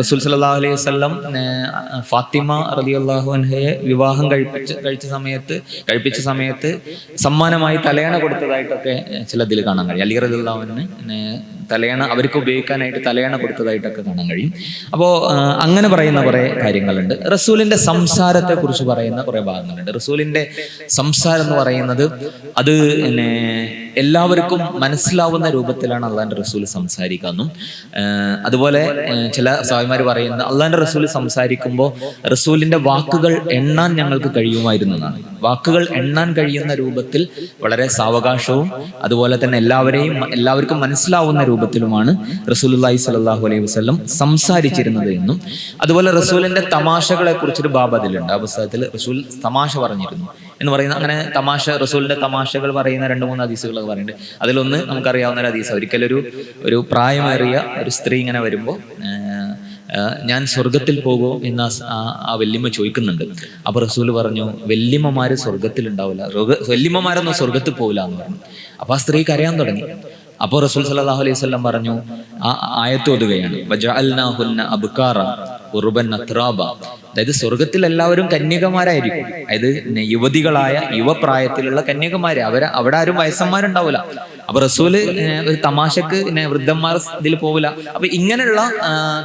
റസൂൽ സല്ലല്ലാഹു അലൈഹി വസല്ലം ഫാത്തിമ ഫാത്തിമ റളിയല്ലാഹു അൻഹയെ വിവാഹം കഴിപ്പിച്ച് കഴിച്ച സമയത്ത് കഴിപ്പിച്ച സമയത്ത് സമ്മാനമായി തലയണ കൊടുത്തതായിട്ടൊക്കെ ചിലതിൽ കാണാൻ കഴിയും. അലി റളിയല്ലാഹുവിന് തലയണ അവർക്ക് ഉപയോഗിക്കാനായിട്ട് തലയണ കൊടുത്തതായിട്ടൊക്കെ കാണാൻ കഴിയും. അപ്പോൾ അങ്ങനെ പറയുന്ന കുറേ കാര്യങ്ങളുണ്ട്. റസൂലിന്റെ സംസാരത്തെ കുറിച്ച് പറയുന്ന കുറേ ഭാഗങ്ങളുണ്ട്. റസൂലിന്റെ സംസാരം എന്ന് പറയുന്നത് അത് പിന്നെ എല്ലാവർക്കും മനസ്സിലാവുന്ന രൂപത്തിലാണ് അള്ളാന്റെ റസൂൽ സംസാരിക്കാന്നും ഏഹ് അതുപോലെ ചില സ്വാമിമാർ പറയുന്നത് അള്ളാന്റെ റസൂൽ സംസാരിക്കുമ്പോൾ റസൂലിന്റെ വാക്കുകൾ എണ്ണാൻ ഞങ്ങൾക്ക് കഴിയുമായിരുന്നു എന്നാണ് വാക്കുകൾ എണ്ണാൻ കഴിയുന്ന രൂപത്തിൽ വളരെ സാവകാശവും അതുപോലെ തന്നെ എല്ലാവരെയും എല്ലാവർക്കും മനസ്സിലാവുന്ന രൂപത്തിലുമാണ് റസൂലുള്ളാഹി സ്വല്ലല്ലാഹു അലൈഹി വസല്ലം സംസാരിച്ചിരുന്നത് എന്നും അതുപോലെ റസൂലിന്റെ തമാശകളെ കുറിച്ചൊരു ബാബ് അതിലുണ്ട്. ആ പുസ്തകത്തിൽ റസൂൽ തമാശ പറഞ്ഞിരുന്നു. എന്ന് പറയുന്ന അങ്ങനെ തമാശ റസൂലിന്റെ തമാശകൾ പറയുന്ന രണ്ട് മൂന്ന് ഹദീസുകളൊക്കെ പറയുന്നുണ്ട്. അതിലൊന്ന് നമുക്കറിയാവുന്ന ഒരു ഹദീസ്. ഒരിക്കലൊരു ഒരു പ്രായമേറിയ ഒരു സ്ത്രീ ഇങ്ങനെ വരുമ്പോൾ ഞാൻ സ്വർഗത്തിൽ പോകുമോ എന്ന് ആ വല്യമ്മ ചോദിക്കുന്നുണ്ട്. അപ്പൊ റസൂൽ പറഞ്ഞു വല്യമ്മമാര് സ്വർഗത്തിൽ ഉണ്ടാവില്ല വല്യമ്മമാരൊന്നും സ്വർഗത്തിൽ പോകില്ല എന്ന് പറഞ്ഞു. അപ്പൊ ആ സ്ത്രീ കരയാൻ തുടങ്ങി. അപ്പോൾ റസൂൽ സല്ലാഹു അലൈഹി വസല്ലം പറഞ്ഞു ആ ആയത്തോതുകയാണ് അബ്കാറ ഉറുബൻ അത്രാബ. അതായത് സ്വർഗത്തിൽ എല്ലാവരും കന്യകമാരായിരിക്കും. അതായത് യുവതികളായ യുവപ്രായത്തിലുള്ള കന്യകമാര്. അവരെ അവിടെ ആരും വയസ്സന്മാരുണ്ടാവില്ല അപ്പൊ റസൂൽ ഒരു തമാശക്ക് പിന്നെ വൃദ്ധന്മാർ ഇതിൽ പോവില്ല. അപ്പൊ ഇങ്ങനെയുള്ള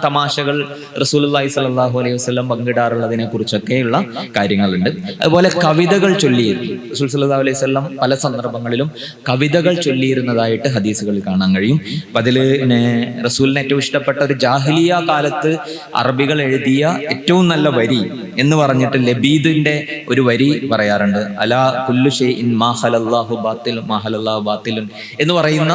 തമാശകൾ റസൂൽ അള്ളാഹി സ്വല്ലല്ലാഹു അലൈഹി വസ്ലം പങ്കിടാറുള്ളതിനെ കുറിച്ചൊക്കെയുള്ള കാര്യങ്ങളുണ്ട്. അതുപോലെ കവിതകൾ ചൊല്ലിയിരുന്നു. റസൂൽ സല്ലാ അലൈഹി വസല്ലം പല സന്ദർഭങ്ങളിലും കവിതകൾ ചൊല്ലിയിരുന്നതായിട്ട് ഹദീസുകളിൽ കാണാൻ കഴിയും. അപ്പൊ അതിൽ റസൂലിന് ഏറ്റവും ഇഷ്ടപ്പെട്ട ഒരു ജാഹിലിയ കാലത്ത് അറബികൾ എഴുതിയ ഏറ്റവും നല്ല വരി എന്ന് പറഞ്ഞിട്ട് ലബീദിന്റെ ഒരു വരി പറയാറുണ്ട്. അലാ കുല്ലു ഷെയ്ൻ മാ ഖലല്ലാഹു ബാത്തിൽ മാഹലല്ലാഹു ബാത്തിലുൻ എന്ന് പറയുന്ന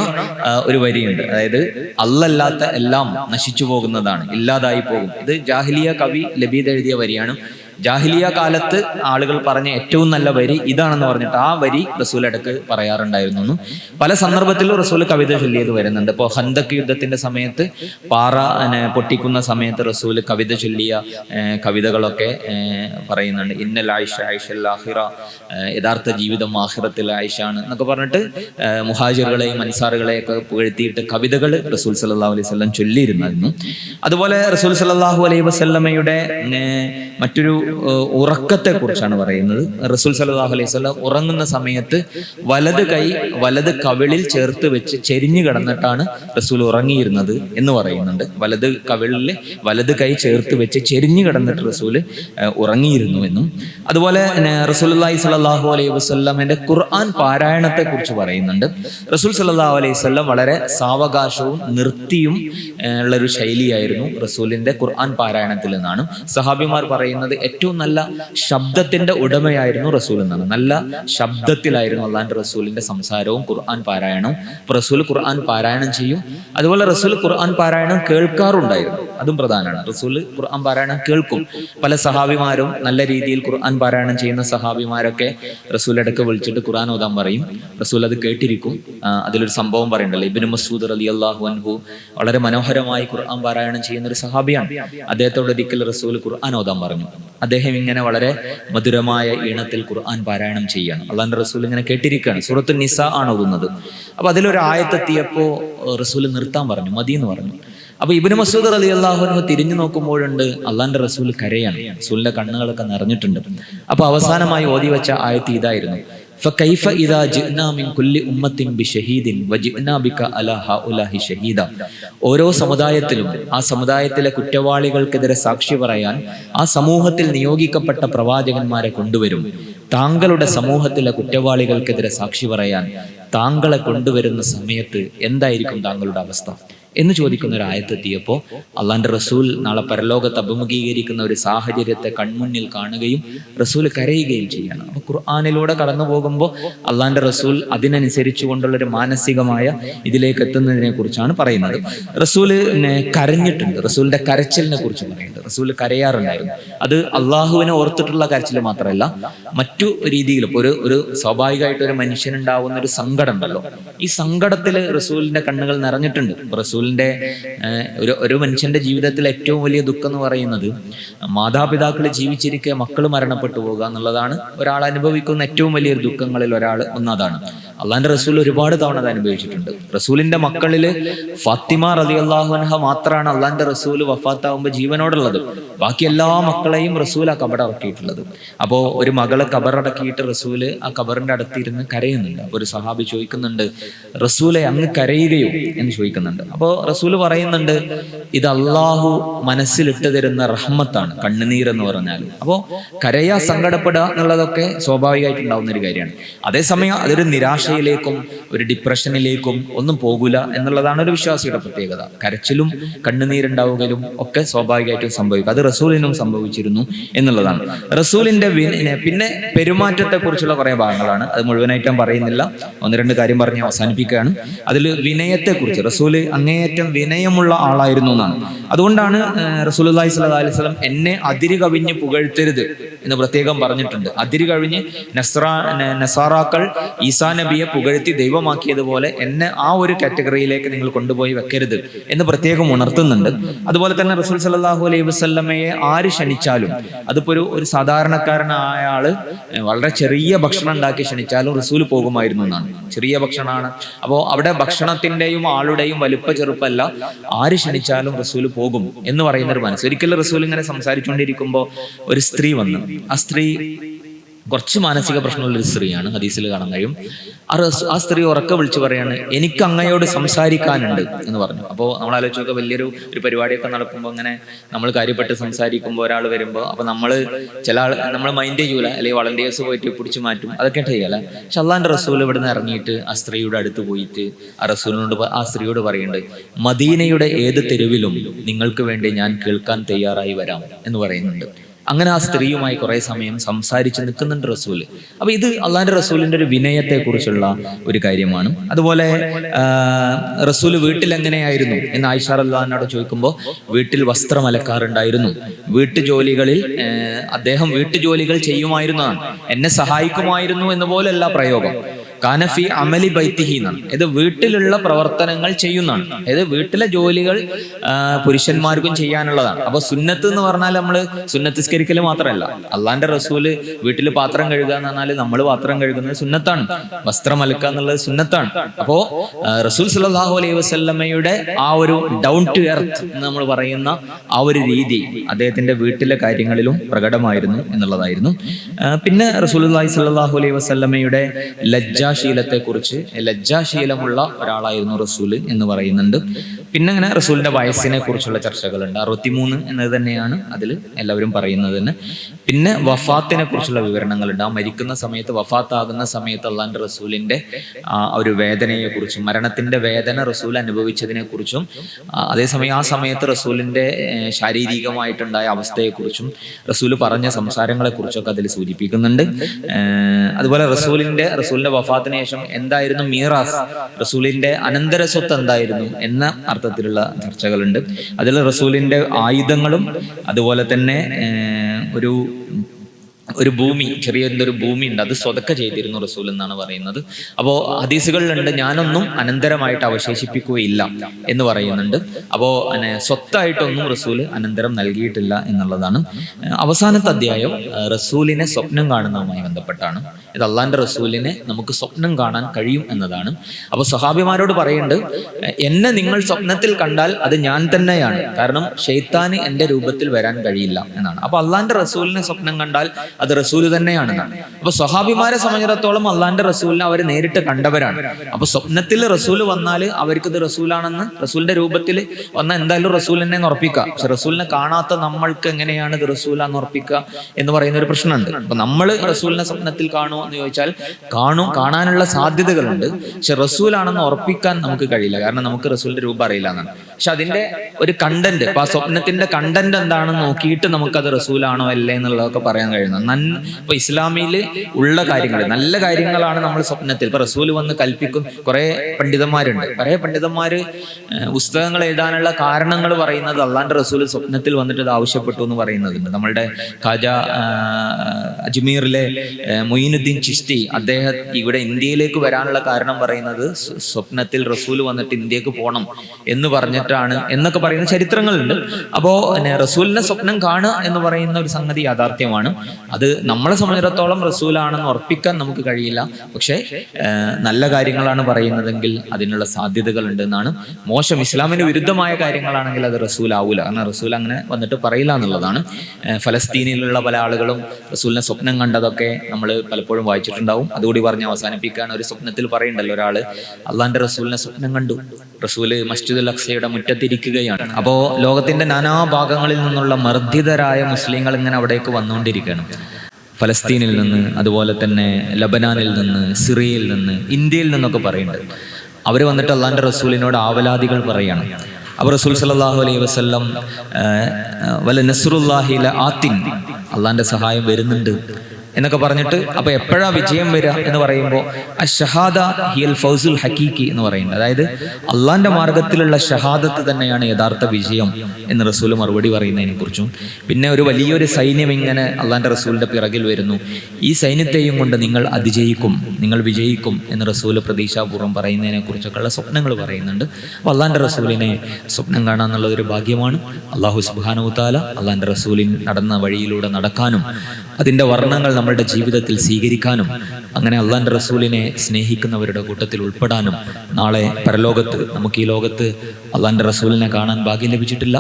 ഒരു വരിയുണ്ട്. അതായത് അല്ലല്ലാത്ത എല്ലാം നശിച്ചു പോകുന്നതാണ് ഇല്ലാതായി പോകും. ഇത് ജാഹിലിയ കവി ലബീദ് എഴുതിയ വരിയാണ്. ജാഹിലിയ കാലത്ത് ആളുകൾ പറഞ്ഞ ഏറ്റവും നല്ല വരി ഇതാണെന്ന് പറഞ്ഞിട്ട് ആ വരി റസൂൽ ഇടയ്ക്ക് പറയാറുണ്ടായിരുന്നു പല സന്ദർഭത്തിലും റസൂൽ കവിത ചൊല്ലിയത് വരുന്നുണ്ട്. ഇപ്പോൾ ഹന്തക്ക് യുദ്ധത്തിന്റെ സമയത്ത് പാറ പൊട്ടിക്കുന്ന സമയത്ത് റസൂൽ കവിത ചൊല്ലിയ കവിതകളൊക്കെ പറയുന്നുണ്ട്. ഇന്നൽ ആയിഷ ആയിഷൽ ആഹിറ യഥാർത്ഥ ജീവിതം ആഹിറത്തിൽ ആയിഷാണ് എന്നൊക്കെ പറഞ്ഞിട്ട് മുഹാജിറുകളെയും അൻസാറുകളെയും ഒക്കെ പുകഴ്ത്തിയിട്ട് കവിതകൾ റസൂൽ സല്ലല്ലാഹു അലൈഹി വസല്ലം ചൊല്ലിയിരുന്നായിരുന്നു. അതുപോലെ റസൂൽ സല്ലാഹു അലൈഹി വസല്ലമയുടെ മറ്റൊരു ഉറക്കത്തെ കുറിച്ചാണ് പറയുന്നത്. റസൂൽ സല്ലല്ലാഹു അലൈഹി വസല്ലം ഉറങ്ങുന്ന സമയത്ത് വലത് കൈ വലത് കവിളിൽ ചേർത്ത് വെച്ച് ചെരിഞ്ഞു കിടന്നിട്ടാണ് റസൂൽ ഉറങ്ങിയിരുന്നത് എന്ന് പറയുന്നുണ്ട്. വലത് കവിളിൽ വലത് കൈ ചേർത്ത് വെച്ച് ചെരിഞ്ഞു കിടന്നിട്ട് റസൂൽ ഉറങ്ങിയിരുന്നു എന്നും. അതുപോലെ റസൂലുള്ളാഹി സലാഹു അലൈഹി വസ്ല്ലാമിന്റെ ഖുർആൻ പാരായണത്തെ കുറിച്ച് പറയുന്നുണ്ട്. റസൂൽ സല്ലല്ലാഹു അലൈഹി വസല്ലം വളരെ സാവകാശവും നിർത്തിയും ഉള്ള ഒരു ശൈലിയായിരുന്നു റസൂലിന്റെ ഖുർആൻ പാരായണത്തിൽ നിന്നാണ്. സഹാബിമാർ പറയുന്നത് ഏറ്റവും നല്ല ശബ്ദത്തിന്റെ ഉടമയായിരുന്നു റസൂൽ എന്നാണ്. നല്ല ശബ്ദത്തിലായിരുന്നു അള്ളാന്റെ റസൂലിന്റെ സംസാരവും ഖുർആൻ പാരായണവും. റസൂൽ ഖുർആൻ പാരായണം ചെയ്യും. അതുപോലെ റസൂൽ ഖുർആൻ പാരായണം കേൾക്കാറുണ്ടായിരുന്നു. അതും പ്രധാനമാണ്. റസൂൽ ഖുർആൻ പാരായണം കേൾക്കും. പല സഹാബിമാരും നല്ല രീതിയിൽ ഖുർആൻ പാരായണം ചെയ്യുന്ന സഹാബിമാരൊക്കെ റസൂൽ ഇടയ്ക്ക് വിളിച്ചിട്ട് ഖുർആൻ ഓതാൻ പറയും. റസൂൽ അത് കേട്ടിരിക്കും. അതിലൊരു സംഭവം പറയണ്ടല്ലോ ഇബിന് മസൂദ് അലി അള്ളാഹു അൻഹു വളരെ മനോഹരമായി ഖുർആൻ പാരായണം ചെയ്യുന്ന ഒരു സഹാബിയാണ്. അദ്ദേഹത്തോട് ഒരിക്കൽ റസൂൽ ഖുർആൻ ഓതാൻ പറഞ്ഞു. അദ്ദേഹം ഇങ്ങനെ വളരെ മധുരമായ ഈണത്തിൽ ഖുർആൻ പാരായണം ചെയ്യുകയാണ്. അള്ളാന്റെ റസൂൽ ഇങ്ങനെ കേട്ടിരിക്കുകയാണ്. സൂറത്തു നിസ ആണ് ഓതുന്നത്. അപ്പൊ അതിലൊരു ആയത്തെത്തിയപ്പോ റസൂൽ നിർത്താൻ പറഞ്ഞു മതി എന്ന് പറഞ്ഞു. അപ്പൊ ഇബിന് മസൂദ് അലി അള്ളാഹുനു തിരിഞ്ഞു നോക്കുമ്പോഴുണ്ട് അള്ളാന്റെ റസൂൽ കരയാണ്. റസൂലിന്റെ കണ്ണുകളൊക്കെ നിറഞ്ഞിട്ടുണ്ട്. അപ്പൊ അവസാനമായി ഓതി വെച്ച ആയത്ത് ഇതായിരുന്നു. فكيف إذا جئنا من كل أمة بشهيد وجئنا بك على هؤلاء شهيدا ഓരോ സമുദായത്തിലും ആ സമുദായത്തിലെ കുറ്റവാളികൾക്കെതിരെ സാക്ഷി പറയാൻ ആ സമൂഹത്തിൽ നിയോഗിക്കപ്പെട്ട പ്രവാചകന്മാരെ കൊണ്ടുവരും താങ്കളുടെ സമൂഹത്തിലെ കുറ്റവാളികൾക്കെതിരെ സാക്ഷി പറയാൻ താങ്കളെ കൊണ്ടുവരുന്ന സമയത്ത് എന്തായിരിക്കും താങ്കളുടെ അവസ്ഥ എന്ന് ചോദിക്കുന്ന ഒരു ആയത്തെത്തിയപ്പോൾ അള്ളാന്റെ റസൂൽ നാളെ പരലോകത്ത് അഭിമുഖീകരിക്കുന്ന ഒരു സാഹചര്യത്തെ കൺമുന്നിൽ കാണുകയും റസൂൽ കരയുകയും ചെയ്യണം അപ്പൊ ഖുർആാനിലൂടെ കടന്നു പോകുമ്പോൾ അള്ളാന്റെ റസൂൽ അതിനനുസരിച്ചു കൊണ്ടുള്ള ഒരു മാനസികമായ ഇതിലേക്ക് എത്തുന്നതിനെ കുറിച്ചാണ് പറയുന്നത്. റസൂൽ കരഞ്ഞിട്ടുണ്ട്. റസൂലിന്റെ കരച്ചിലിനെ കുറിച്ച് പറയുന്നുണ്ട്. റസൂൽ കരയാറുണ്ടായിരുന്നു. അത് അള്ളാഹുവിനെ ഓർത്തിട്ടുള്ള കരച്ചിൽ മാത്രമല്ല മറ്റു രീതിയിൽ ഇപ്പോൾ ഒരു ഒരു സ്വാഭാവികമായിട്ട് ഒരു മനുഷ്യനുണ്ടാവുന്ന ഒരു സങ്കടം ഉണ്ടല്ലോ. ഈ സങ്കടത്തിൽ റസൂലിന്റെ കണ്ണുകൾ നിറഞ്ഞിട്ടുണ്ട്. ഇപ്പൊ റസൂലിന്റെ ഏഹ്, ഒരു ഒരു മനുഷ്യന്റെ ജീവിതത്തിൽ ഏറ്റവും വലിയ ദുഃഖം എന്ന് പറയുന്നത് മാതാപിതാക്കൾ ജീവിച്ചിരിക്കെ മക്കൾ മരണപ്പെട്ടു പോകുക എന്നുള്ളതാണ് ഒരാൾ അനുഭവിക്കുന്ന ഏറ്റവും വലിയ ദുഃഖങ്ങളിൽ ഒരാൾ ഒന്നതാണ്. അള്ളാന്റെ റസൂൽ ഒരുപാട് തവണ അത് അനുഭവിച്ചിട്ടുണ്ട്. റസൂലിന്റെ മക്കളിൽ ഫാത്തിമ റലി അള്ളാഹുൻഹ മാത്രമാണ് അള്ളാന്റെ റസൂൽ വഫാത്താവുമ്പോൾ ജീവനോടുള്ളത്. ബാക്കി എല്ലാ മക്കളെയും റസൂൽ ആ കബറടക്കിയിട്ടുള്ളത്. അപ്പോ ഒരു മകളെ കബറടക്കിയിട്ട് റസൂൽ ആ കബറിന്റെ അടുത്തിരുന്ന് കരയുന്നുണ്ട്. ഒരു സഹാബി ചോദിക്കുന്നുണ്ട് റസൂലെ അങ്ങ് കരയുകയോ? എന്ന് ചോദിക്കുന്നുണ്ട്. അപ്പോ റസൂൽ പറയുന്നുണ്ട് ഇത് അള്ളാഹു മനസ്സിലിട്ട് തരുന്ന റഹ്മത്താണ് കണ്ണുനീർ എന്ന് പറഞ്ഞാൽ അപ്പോ കരയാ സങ്കടപ്പെടുക എന്നുള്ളതൊക്കെ സ്വാഭാവികമായിട്ടുണ്ടാവുന്ന ഒരു കാര്യമാണ്. അതേസമയം അതൊരു നിരാശയിലേക്കും ഒരു ഡിപ്രഷനിലേക്കും ഒന്നും പോകില്ല എന്നുള്ളതാണ് ഒരു വിശ്വാസിയുടെ പ്രത്യേകത. കരച്ചിലും കണ്ണുനീരുണ്ടാവുകയും ഒക്കെ സ്വാഭാവികമായിട്ടും സംഭവിക്കും. അത് റസൂലിനും സംഭവിച്ചിരുന്നു എന്നുള്ളതാണ്. റസൂലിന്റെ പിന്നെ പെരുമാറ്റത്തെ കുറിച്ചുള്ള കുറെ ഭാഗങ്ങളാണ്. അത് മുഴുവനായിട്ടും പറയുന്നില്ല. ഒന്ന് രണ്ട് കാര്യം പറഞ്ഞ് അവസാനിപ്പിക്കുകയാണ്. അതിൽ വിനയത്തെ കുറിച്ച് റസൂൽ അങ്ങേയറ്റം വിനയമുള്ള ആളായിരുന്നു എന്നാണ്. അതുകൊണ്ടാണ് റസൂൽ അലൈഹി സ്വലം എന്നെ അതിര് കവിഞ്ഞ് പുകഴ്ത്തരുത്. എന്ന് പ്രത്യേകം പറഞ്ഞിട്ടുണ്ട്. അതിര് കഴിഞ്ഞ് നസ്രാ നസാറാക്കൾ ഈസാ നബിയെ പുകഴ്ത്തി ദൈവമാക്കിയതുപോലെ എന്നെ ആ ഒരു കാറ്റഗറിയിലേക്ക് നിങ്ങൾ കൊണ്ടുപോയി വെക്കരുത് എന്ന് പ്രത്യേകം ഉണർത്തുന്നുണ്ട്. അതുപോലെ തന്നെ റസൂൽ സല്ലാഹു അലൈഹി വസല്ലമയെ ആര് ക്ഷണിച്ചാലും അതിപ്പോ ഒരു ഒരു സാധാരണക്കാരനായ ആൾ വളരെ ചെറിയ ഭക്ഷണം ഉണ്ടാക്കി ക്ഷണിച്ചാലും റസൂൽ പോകുമായിരുന്നു എന്നാണ്. ചെറിയ ഭക്ഷണമാണ്. അപ്പോൾ അവിടെ ഭക്ഷണത്തിന്റെയും ആളുടെയും വലുപ്പ ചെറുപ്പല്ല ആര് ക്ഷണിച്ചാലും റസൂൽ പോകും എന്ന് പറയുന്ന ഒരു മനസ്സ്. ഒരിക്കലും റസൂൽ ഇങ്ങനെ സംസാരിച്ചുകൊണ്ടിരിക്കുമ്പോൾ ഒരു സ്ത്രീ വന്നു ആ സ്ത്രീ കുറച്ച് മാനസിക പ്രശ്നമുള്ള ഒരു സ്ത്രീയാണ് ഹദീസിൽ കാണാൻ കഴിയും. ആ സ്ത്രീ ഉറക്കെ വിളിച്ചു പറയാണ് എനിക്ക് അങ്ങയോട് സംസാരിക്കാനുണ്ട് എന്ന് പറഞ്ഞു. അപ്പോൾ നമ്മൾ ആലോചിച്ചൊക്കെ വലിയൊരു ഒരു പരിപാടിയൊക്കെ നടക്കുമ്പോൾ അങ്ങനെ നമ്മൾ കാര്യപ്പെട്ട് സംസാരിക്കുമ്പോൾ ഒരാൾ വരുമ്പോൾ അപ്പോൾ നമ്മൾ ചില ആൾ നമ്മൾ മൈൻഡ് ചെയ്യൂല അല്ലെങ്കിൽ വളണ്ടിയേഴ്സ് പോയിട്ട് പിടിച്ചു മാറ്റും അതൊക്കെ ചെയ്യല. പക്ഷെ അള്ളാന്റെ റസൂൽ ഇവിടുന്ന് ഇറങ്ങിയിട്ട് ആ സ്ത്രീയുടെ അടുത്ത് പോയിട്ട് ആ റസൂലിനോട് ആ സ്ത്രീയോട് പറയുന്നുണ്ട് മദീനയുടെ ഏത് തെരുവിലും നിങ്ങൾക്ക് വേണ്ടി ഞാൻ കേൾക്കാൻ തയ്യാറായി വരാം എന്ന് പറയുന്നുണ്ട്. അങ്ങനെ ആ സ്ത്രീയുമായി കുറെ സമയം സംസാരിച്ച് നിൽക്കുന്നുണ്ട് റസൂൽ അപ്പൊ ഇത് അള്ളാന്റെ റസൂലിന്റെ ഒരു വിനയത്തെ കുറിച്ചുള്ള ഒരു കാര്യമാണ്. അതുപോലെ റസൂൽ വീട്ടിൽ എങ്ങനെയായിരുന്നു എന്ന് ആയിഷാർ അള്ളഹാനോട് ചോദിക്കുമ്പോൾ വീട്ടിൽ വസ്ത്രം അലക്കാറുണ്ടായിരുന്നു വീട്ടുജോലികളിൽ ജോലികളിൽ അദ്ദേഹം വീട്ടുജോലികൾ ചെയ്യുമായിരുന്നതാണ്. എന്നെ സഹായിക്കുമായിരുന്നു എന്ന് പോലെയല്ല പ്രയോഗം. കാനഫി അമലി ബൈത്തിഹി എന്നാണ്. ഇത് വീട്ടിലുള്ള പ്രവർത്തനങ്ങൾ ചെയ്യുന്നതാണ്. അതായത് വീട്ടിലെ ജോലികൾ പുരുഷന്മാർക്കും ചെയ്യാനുള്ളതാണ്. അപ്പൊ സുന്നത്ത് എന്ന് പറഞ്ഞാൽ നമ്മൾ സുന്നത്തിസ്കരിക്കൽ മാത്രമല്ല. അള്ളാന്റെ റസൂൽ വീട്ടിൽ പാത്രം കഴുകുക എന്ന് പറഞ്ഞാൽ നമ്മൾ പാത്രം കഴുകുന്നത് സുന്നത്താണ്. വസ്ത്രം അലക്കുക എന്നുള്ളത് സുന്നത്താണ്. അപ്പോ റസൂൽ സല്ലല്ലാഹു അലൈഹി വസല്ലമയുടെ ആ ഒരു ഡൗൺ ടു എർത്ത് എന്ന് നമ്മൾ പറയുന്ന ആ ഒരു രീതി അദ്ദേഹത്തിന്റെ വീട്ടിലെ കാര്യങ്ങളിലും പ്രകടമായിരുന്നു എന്നുള്ളതായിരുന്നു. പിന്നെ പിന്നെ റസൂലുള്ളാഹി സല്ലാഹു അലൈഹി വസല്ലമയുടെ ലജ്ജാശീലത്തെ കുറിച്ച് ലജ്ജാശീലമുള്ള ഒരാളായിരുന്നു റസൂൽ എന്ന് പറയുന്നുണ്ട്. പിന്നെ അങ്ങനെ റസൂലിന്റെ വയസ്സിനെ കുറിച്ചുള്ള ചർച്ചകളുണ്ട്. അറുപത്തിമൂന്ന് എന്നത് തന്നെയാണ് അതിൽ എല്ലാവരും പറയുന്നത് തന്നെ. പിന്നെ വഫാത്തിനെ കുറിച്ചുള്ള വിവരണങ്ങളുണ്ട്. ആ മരിക്കുന്ന സമയത്ത് വഫാത്താകുന്ന സമയത്ത് അള്ളാന്റെ റസൂലിന്റെ ആ ഒരു വേദനയെ കുറിച്ചും മരണത്തിന്റെ വേദന റസൂൽ അനുഭവിച്ചതിനെ കുറിച്ചും അതേസമയം ആ സമയത്ത് റസൂലിന്റെ ശാരീരികമായിട്ടുണ്ടായ അവസ്ഥയെക്കുറിച്ചും റസൂൽ പറഞ്ഞ സംസാരങ്ങളെ കുറിച്ചൊക്കെ അതിൽ സൂചിപ്പിക്കുന്നുണ്ട്. അതുപോലെ റസൂലിന്റെ റസൂലിന്റെ വഫാത്തിന് ശേഷം എന്തായിരുന്നു മീറാസ്? റസൂലിന്റെ അനന്തര സ്വത്ത് എന്തായിരുന്നു എന്ന അർത്ഥത്തിലുള്ള ചർച്ചകളുണ്ട്. അതിൽ റസൂലിന്റെ ആയുധങ്ങളും അതുപോലെ തന്നെ ഒരു ഒരു ഭൂമി ചെറിയ എന്തൊരു ഭൂമി ഉണ്ട്. അത് സ്വതക്ക ചെയ്തിരുന്നു റസൂൽ എന്നാണ് പറയുന്നത്. അപ്പോ ഹദീസുകളിലുണ്ട് ഞാനൊന്നും അനന്തരമായിട്ട് അവശേഷിപ്പിക്കുകയില്ല എന്ന് പറയുന്നുണ്ട്. അപ്പോൾ സ്വത്തായിട്ടൊന്നും റസൂൽ അനന്തരം നൽകിയിട്ടില്ല എന്നുള്ളതാണ്. അവസാനത്തെ അധ്യായം റസൂലിനെ സ്വപ്നം കാണുന്നതുമായി ബന്ധപ്പെട്ടാണ്. ഇത് അള്ളാന്റെ റസൂലിനെ നമുക്ക് സ്വപ്നം കാണാൻ കഴിയും എന്നതാണ്. അപ്പോൾ സഹാബിമാരോട് പറയുന്നുണ്ട് എന്നെ നിങ്ങൾ സ്വപ്നത്തിൽ കണ്ടാൽ അത് ഞാൻ തന്നെയാണ്. കാരണം ഷെയ്ത്താന് എന്റെ രൂപത്തിൽ വരാൻ കഴിയില്ല എന്നാണ്. അപ്പൊ അള്ളാന്റെ റസൂലിനെ സ്വപ്നം കണ്ടാൽ അത് റസൂൽ തന്നെയാണെന്നാണ് അപ്പൊ സ്വഹാബിമാരെ സംബന്ധിച്ചിടത്തോളം അള്ളാന്റെ റസൂലിനെ അവർ നേരിട്ട് കണ്ടവരാണ്. അപ്പൊ സ്വപ്നത്തിൽ റസൂൽ വന്നാൽ അവർക്ക് ഇത് റസൂലാണെന്ന് റസൂലിന്റെ രൂപത്തിൽ വന്നാൽ എന്തായാലും റസൂലിനെ ഉറപ്പിക്കുക. പക്ഷെ റസൂലിനെ കാണാത്ത നമ്മൾക്ക് എങ്ങനെയാണ് ഇത് റസൂലാന്ന് ഉറപ്പിക്കുക എന്ന് പറയുന്ന ഒരു പ്രശ്നമുണ്ട്. അപ്പൊ നമ്മൾ റസൂലിനെ സ്വപ്നത്തിൽ കാണുമോ എന്ന് ചോദിച്ചാൽ കാണും കാണാനുള്ള സാധ്യതകളുണ്ട്. പക്ഷെ റസൂലാണെന്ന് ഉറപ്പിക്കാൻ നമുക്ക് കഴിയില്ല. കാരണം നമുക്ക് റസൂലിന്റെ രൂപം അറിയില്ല എന്നാണ്. പക്ഷെ അതിന്റെ ഒരു കണ്ടന്റ് ഇപ്പൊ ആ സ്വപ്നത്തിന്റെ കണ്ടന്റ് എന്താണെന്ന് നോക്കിയിട്ട് നമുക്കത് റസൂലാണോ അല്ലേ എന്നുള്ളതൊക്കെ പറയാൻ കഴിയുന്നത്. ഇപ്പൊ ഇസ്ലാമിൽ ഉള്ള കാര്യങ്ങൾ നല്ല കാര്യങ്ങളാണ് നമ്മൾ സ്വപ്നത്തിൽ. ഇപ്പൊ റസൂൽ വന്ന് കൽപ്പിക്കും കുറെ പണ്ഡിതന്മാരുണ്ട്. കുറെ പണ്ഡിതന്മാര് ഏഹ്, പുസ്തകങ്ങൾ എഴുതാനുള്ള കാരണങ്ങൾ പറയുന്നത് അള്ളാന്റെ റസൂൽ സ്വപ്നത്തിൽ വന്നിട്ട് അത് ആവശ്യപ്പെട്ടു എന്ന് പറയുന്നുണ്ട് നമ്മളുടെ ഖാജ അജ്മീറിലെ മൊയ്നുദ്ദീൻ ചിസ്തി അദ്ദേഹം ഇവിടെ ഇന്ത്യയിലേക്ക് വരാനുള്ള കാരണം പറയുന്നത് സ്വപ്നത്തിൽ റസൂൽ വന്നിട്ട് ഇന്ത്യയ്ക്ക് പോകണം എന്ന് പറഞ്ഞിട്ടാണ് എന്നൊക്കെ പറയുന്ന ചരിത്രങ്ങളുണ്ട്. അപ്പോ റസൂലിന്റെ റസൂലിനെ സ്വപ്നം കാണുക എന്ന് പറയുന്ന ഒരു സംഗതി യാഥാർത്ഥ്യമാണ്. അത് നമ്മളെ സംബന്ധിച്ചിടത്തോളം റസൂലാണെന്ന് ഉറപ്പിക്കാൻ നമുക്ക് കഴിയില്ല. പക്ഷേ നല്ല കാര്യങ്ങളാണ് പറയുന്നതെങ്കിൽ അതിനുള്ള സാധ്യതകൾ ഉണ്ട് എന്നാണ് മോശം ഇസ്ലാമിന് വിരുദ്ധമായ കാര്യങ്ങളാണെങ്കിൽ അത് റസൂൽ ആവൂല കാരണം റസൂൽ അങ്ങനെ വന്നിട്ട് പറയില്ല എന്നുള്ളതാണ്. ഫലസ്തീനിലുള്ള പല ആളുകളും റസൂലിനെ സ്വപ്നം കണ്ടതൊക്കെ നമ്മൾ പലപ്പോഴും വായിച്ചിട്ടുണ്ടാവും. അതുകൂടി പറഞ്ഞ് അവസാനിപ്പിക്കാൻ ഒരു സ്വപ്നത്തിൽ പറയുണ്ടല്ലോ ഒരാൾ. അള്ളാന്റെ റസൂലിനെ സ്വപ്നം കണ്ടു. റസൂൽ മസ്ജിദുൽ അക്സയുടെ മുറ്റത്തിരിക്കുകയാണ്. അപ്പോ ലോകത്തിന്റെ നാനാ ഭാഗങ്ങളിൽ നിന്നുള്ള മർദ്ദിതരായ മുസ്ലിങ്ങൾ ഇങ്ങനെ അവിടേക്ക് വന്നുകൊണ്ടിരിക്കുകയാണ്. ഫലസ്തീനിൽ നിന്ന് അതുപോലെ തന്നെ ലബനാനിൽ നിന്ന് സിറിയയിൽ നിന്ന് ഇന്ത്യയിൽ നിന്നൊക്കെ പറയുന്നുണ്ട്. അവർ വന്നിട്ട് അള്ളാന്റെ റസൂലിനോട് ആവലാദികൾ പറയാണ്. അപ്പോൾ റസൂൽ സല്ലല്ലാഹു അലൈഹി വസല്ലം വല്ല വല നസ്റുല്ലാഹി ല ആത്തിൻ അള്ളാന്റെ സഹായം വരുന്നുണ്ട്. എന്നൊക്കെ പറഞ്ഞിട്ട് അപ്പൊ എപ്പോഴാ വിജയം വരിക എന്ന് പറയുമ്പോൾ ഫൗസുൽ ഹക്കീക്കി എന്ന് പറയുന്നത്. അതായത് അള്ളാന്റെ മാർഗത്തിലുള്ള ഷഹാദത്ത് തന്നെയാണ് യഥാർത്ഥ വിജയം എന്ന് റസൂൽ മറുപടി പറയുന്നതിനെ കുറിച്ചും പിന്നെ ഒരു വലിയൊരു സൈന്യം ഇങ്ങനെ അള്ളാന്റെ റസൂലിന്റെ പിറകിൽ വരുന്നു. ഈ സൈന്യത്തെയും കൊണ്ട് നിങ്ങൾ അതിജയിക്കും നിങ്ങൾ വിജയിക്കും എന്ന് റസൂൽ പ്രതീക്ഷാപൂർവം പറയുന്നതിനെ കുറിച്ചൊക്കെയുള്ള സ്വപ്നങ്ങൾ പറയുന്നുണ്ട്. അപ്പോൾ അള്ളാന്റെ റസൂലിനെ സ്വപ്നം കാണാന്നുള്ളത് ഒരു ഭാഗ്യമാണ്. അള്ളാഹു സുബാനുത്താല അള്ളാന്റെ റസൂലിൻ നടന്ന വഴിയിലൂടെ നടക്കാനും അതിന്റെ വർണങ്ങൾ നമ്മളുടെ ജീവിതത്തിൽ സ്വീകരിക്കാനും അങ്ങനെ അള്ളാന്റെ റസൂലിനെ സ്നേഹിക്കുന്നവരുടെ കൂട്ടത്തിൽ ഉൾപ്പെടാനും നാളെ പരലോകത്ത് നമുക്ക് ഈ ലോകത്ത് അള്ളാന്റെ റസൂലിനെ കാണാൻ ഭാഗ്യം ലഭിച്ചിട്ടില്ല.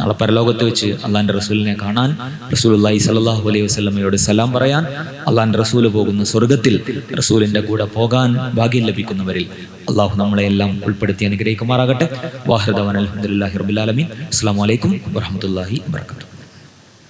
നാളെ പരലോകത്ത് വെച്ച് അള്ളാന്റെ റസൂലിനെ കാണാൻ റസൂൽ അള്ളാഹി സലാഹു അലൈഹി വസ്ലമയോട് സലാം പറയാൻ അള്ളാന്റെ റസൂൽ പോകുന്ന സ്വർഗത്തിൽ റസൂലിന്റെ കൂടെ പോകാൻ ഭാഗ്യം ലഭിക്കുന്നവരിൽ അള്ളാഹു നമ്മളെ എല്ലാം ഉൾപ്പെടുത്തി അനുഗ്രഹിക്കുമാറാകട്ടെ. വാഹൃദവൻ അലഹമുല്ലാ റബുലാലമീൻ അസ്സാം വലൈക്കും വാഹമത്തല്ലാഹി വാത്തു